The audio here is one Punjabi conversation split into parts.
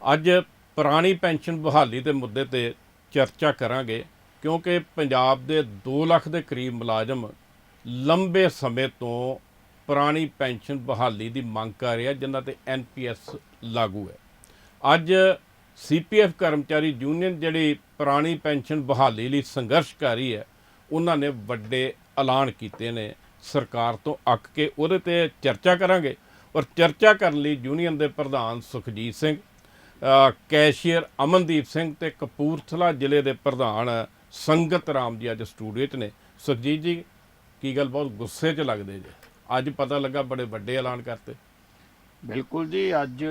ਅੱਜ ਪੁਰਾਣੀ ਪੈਨਸ਼ਨ ਬਹਾਲੀ ਦੇ ਮੁੱਦੇ ਤੇ ਚਰਚਾ ਕਰਾਂਗੇ, ਕਿਉਂਕਿ ਪੰਜਾਬ ਦੇ 2 ਲੱਖ ਦੇ ਕਰੀਬ ਮੁਲਾਜ਼ਮ ਲੰਬੇ ਸਮੇਂ ਤੋਂ ਪੁਰਾਣੀ ਪੈਨਸ਼ਨ ਬਹਾਲੀ ਦੀ ਮੰਗ ਕਰ ਰਿਹਾ ਜਿਨ੍ਹਾਂ ਤੇ ਐਨਪੀਐਸ ਲਾਗੂ ਹੈ। ਅੱਜ ਸੀਪੀਐਫ ਕਰਮਚਾਰੀ ਯੂਨੀਅਨ ਜਿਹੜੀ ਪੁਰਾਣੀ ਪੈਨਸ਼ਨ ਬਹਾਲੀ ਲਈ ਸੰਘਰਸ਼ ਕਰ ਰਹੀ ਹੈ, ਉਹਨਾਂ ਨੇ ਵੱਡੇ ਐਲਾਨ ਕੀਤੇ ਨੇ। ਸਰਕਾਰ ਤੋਂ ਅੱਕ ਕੇ ਉਹਦੇ ਤੇ ਚਰਚਾ ਕਰਾਂਗੇ। ਔਰ ਚਰਚਾ ਕਰਨ ਲਈ ਯੂਨੀਅਨ ਦੇ ਪ੍ਰਧਾਨ ਸੁਖਜੀਤ ਸਿੰਘ ਕੈਸ਼ੀਅਰ ਅਮਨਦੀਪ ਸਿੰਘ ਤੇ ਕਪੂਰਥਲਾ ਜ਼ਿਲ੍ਹੇ ਦੇ ਪ੍ਰਧਾਨ ਸੰਗਤ ਰਾਮ ਜੀ ਅੱਜ ਸਟੂਡੀਓ 'ਚ ਨੇ। ਸੁਖਜੀਤ ਜੀ ਕੀ ਗੱਲ ਬਹੁਤ ਗੁੱਸੇ 'ਚ ਲੱਗਦੇ ਜੇ? ਅੱਜ ਪਤਾ ਲੱਗਾ ਬੜੇ ਵੱਡੇ ਐਲਾਨ ਕਰਤੇ। ਬਿਲਕੁਲ ਜੀ ਅੱਜ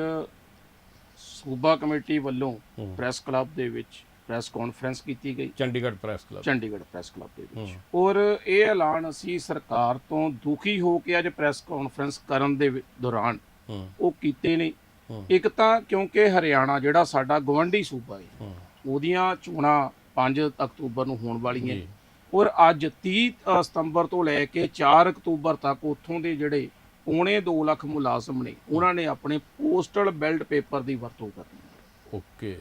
ਸੂਬਾ ਕਮੇਟੀ ਵੱਲੋਂ। ਪ੍ਰੈਸ ਕਲੱਬ ਦੇ ਵਿੱਚ ਪ੍ਰੈਸ ਕਾਨਫਰੰਸ ਕੀਤੀ ਗਈ। Chandigarh press club. Chandigarh press club ਦੇ ਵਿੱਚ। ਔਰ ਇਹ ਐਲਾਨ ਅਸੀਂ ਸਰਕਾਰ ਤੋਂ ਦੁਖੀ ਹੋ ਕੇ ਅੱਜ ਪ੍ਰੈਸ ਕਾਨਫਰੰਸ ਕਰਨ ਦੇ ਦੌਰਾਨ ਉਹ ਕੀਤੇ ਨਹੀਂ। ਇੱਕ ਤਾਂ ਕਿਉਂਕਿ ਹਰਿਆਣਾ ਜਿਹੜਾ ਸਾਡਾ ਗਵੰਡੀ ਸੂਬਾ ਹੈ। ਉਹਦੀਆਂ ਚੋਣਾਂ 5 ਅਕਤੂਬਰ ਨੂੰ ਹੋਣ ਵਾਲੀਆਂ ਔਰ ਅੱਜ 30 ਅ, ਸਤੰਬਰ ਤੋਂ ਲੈ ਕੇ 4 ਅਕਤੂਬਰ ਤੱਕ ਉੱਥੋਂ ਦੇ ਜਿਹੜੇ ਪੌਣੇ 2 ਲੱਖ ਮੁਲਾਜ਼ਮ ਨੇ ਉਹਨਾਂ ਨੇ ਆਪਣੇ ਪੋਸਟਲ ਬੈਲਟ ਪੇਪਰ ਦੀ ਵਰਤੋਂ ਕਰਨੀ ਓਕੇ।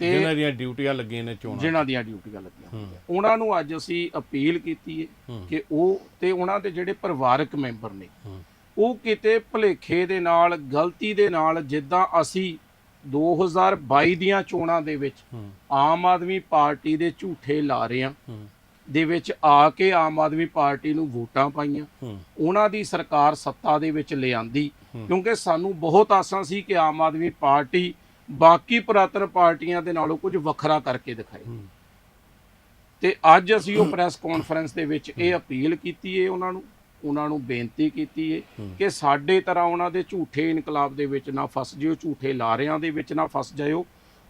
ਤੇ ਜਿਨ੍ਹਾਂ ਦੀਆਂ ਡਿਊਟੀਆਂ ਲੱਗੀਆਂ ਨੇ ਚੋਣਾਂ ਜਿਨ੍ਹਾਂ ਦੀਆਂ ਡਿਊਟੀਆਂ ਲੱਗੀਆਂ ਉਹਨਾਂ ਨੂੰ ਅੱਜ ਅਸੀਂ ਅਪੀਲ ਕੀਤੀ ਹੈ। ਕਿ ਉਹ ਤੇ ਉਹਨਾਂ ਦੇ ਜਿਹੜੇ ਪਰਿਵਾਰਕ ਮੈਂਬਰ ਨੇ ਉਹ ਕਿਤੇ ਭੁਲੇਖੇ ਦੇ ਨਾਲ ਗਲਤੀ ਦੇ ਨਾਲ ਜਿੱਦਾਂ ਅਸੀਂ 2022 ਦੀਆਂ ਚੋਣਾਂ ਦੇ ਵਿੱਚ ਆਮ ਆਦਮੀ ਪਾਰਟੀ ਦੇ ਝੂਠੇ ਲਾਰਿਆਂ ਹੂੰ। ਦੇ ਵਿੱਚ ਆ ਕੇ ਆਮ ਆਦਮੀ ਪਾਰਟੀ ਨੂੰ ਵੋਟਾਂ ਪਾਈਆਂ। ਉਹਨਾਂ ਦੀ ਸਰਕਾਰ ਸੱਤਾ ਦੇ ਵਿੱਚ ਲਿਆਂਦੀ। ਕਿਉਂਕਿ ਸਾਨੂੰ ਬਹੁਤ ਆਸਾਂ ਸੀ ਕਿ ਆਮ ਆਦਮੀ ਪਾਰਟੀ ਬਾਕੀ ਪੁਰਾਤਨ ਪਾਰਟੀਆਂ ਦੇ ਨਾਲੋਂ ਕੁਝ ਵੱਖਰਾ ਕਰਕੇ ਦਿਖਾਏ। ਤੇ ਅੱਜ ਅਸੀਂ ਉਹ ਪ੍ਰੈਸ ਕਾਨਫਰੰਸ ਦੇ ਵਿੱਚ ਇਹ ਅਪੀਲ ਕੀਤੀ ਹੈ ਉਹਨਾਂ ਨੂੰ। ਉਹਨਾਂ ਨੂੰ ਬੇਨਤੀ ਕੀਤੀ ਹੈ ਹੂੰ। ਕਿ ਸਾਡੇ ਤਰ੍ਹਾਂ ਉਹਨਾਂ ਦੇ ਝੂਠੇ ਇਨਕਲਾਬ ਦੇ ਵਿੱਚ ਨਾ ਫਸ ਜਿਓ ਝੂਠੇ ਲਾਰਿਆਂ ਦੇ ਵਿੱਚ ਨਾ ਫਸ ਜਾਇਓ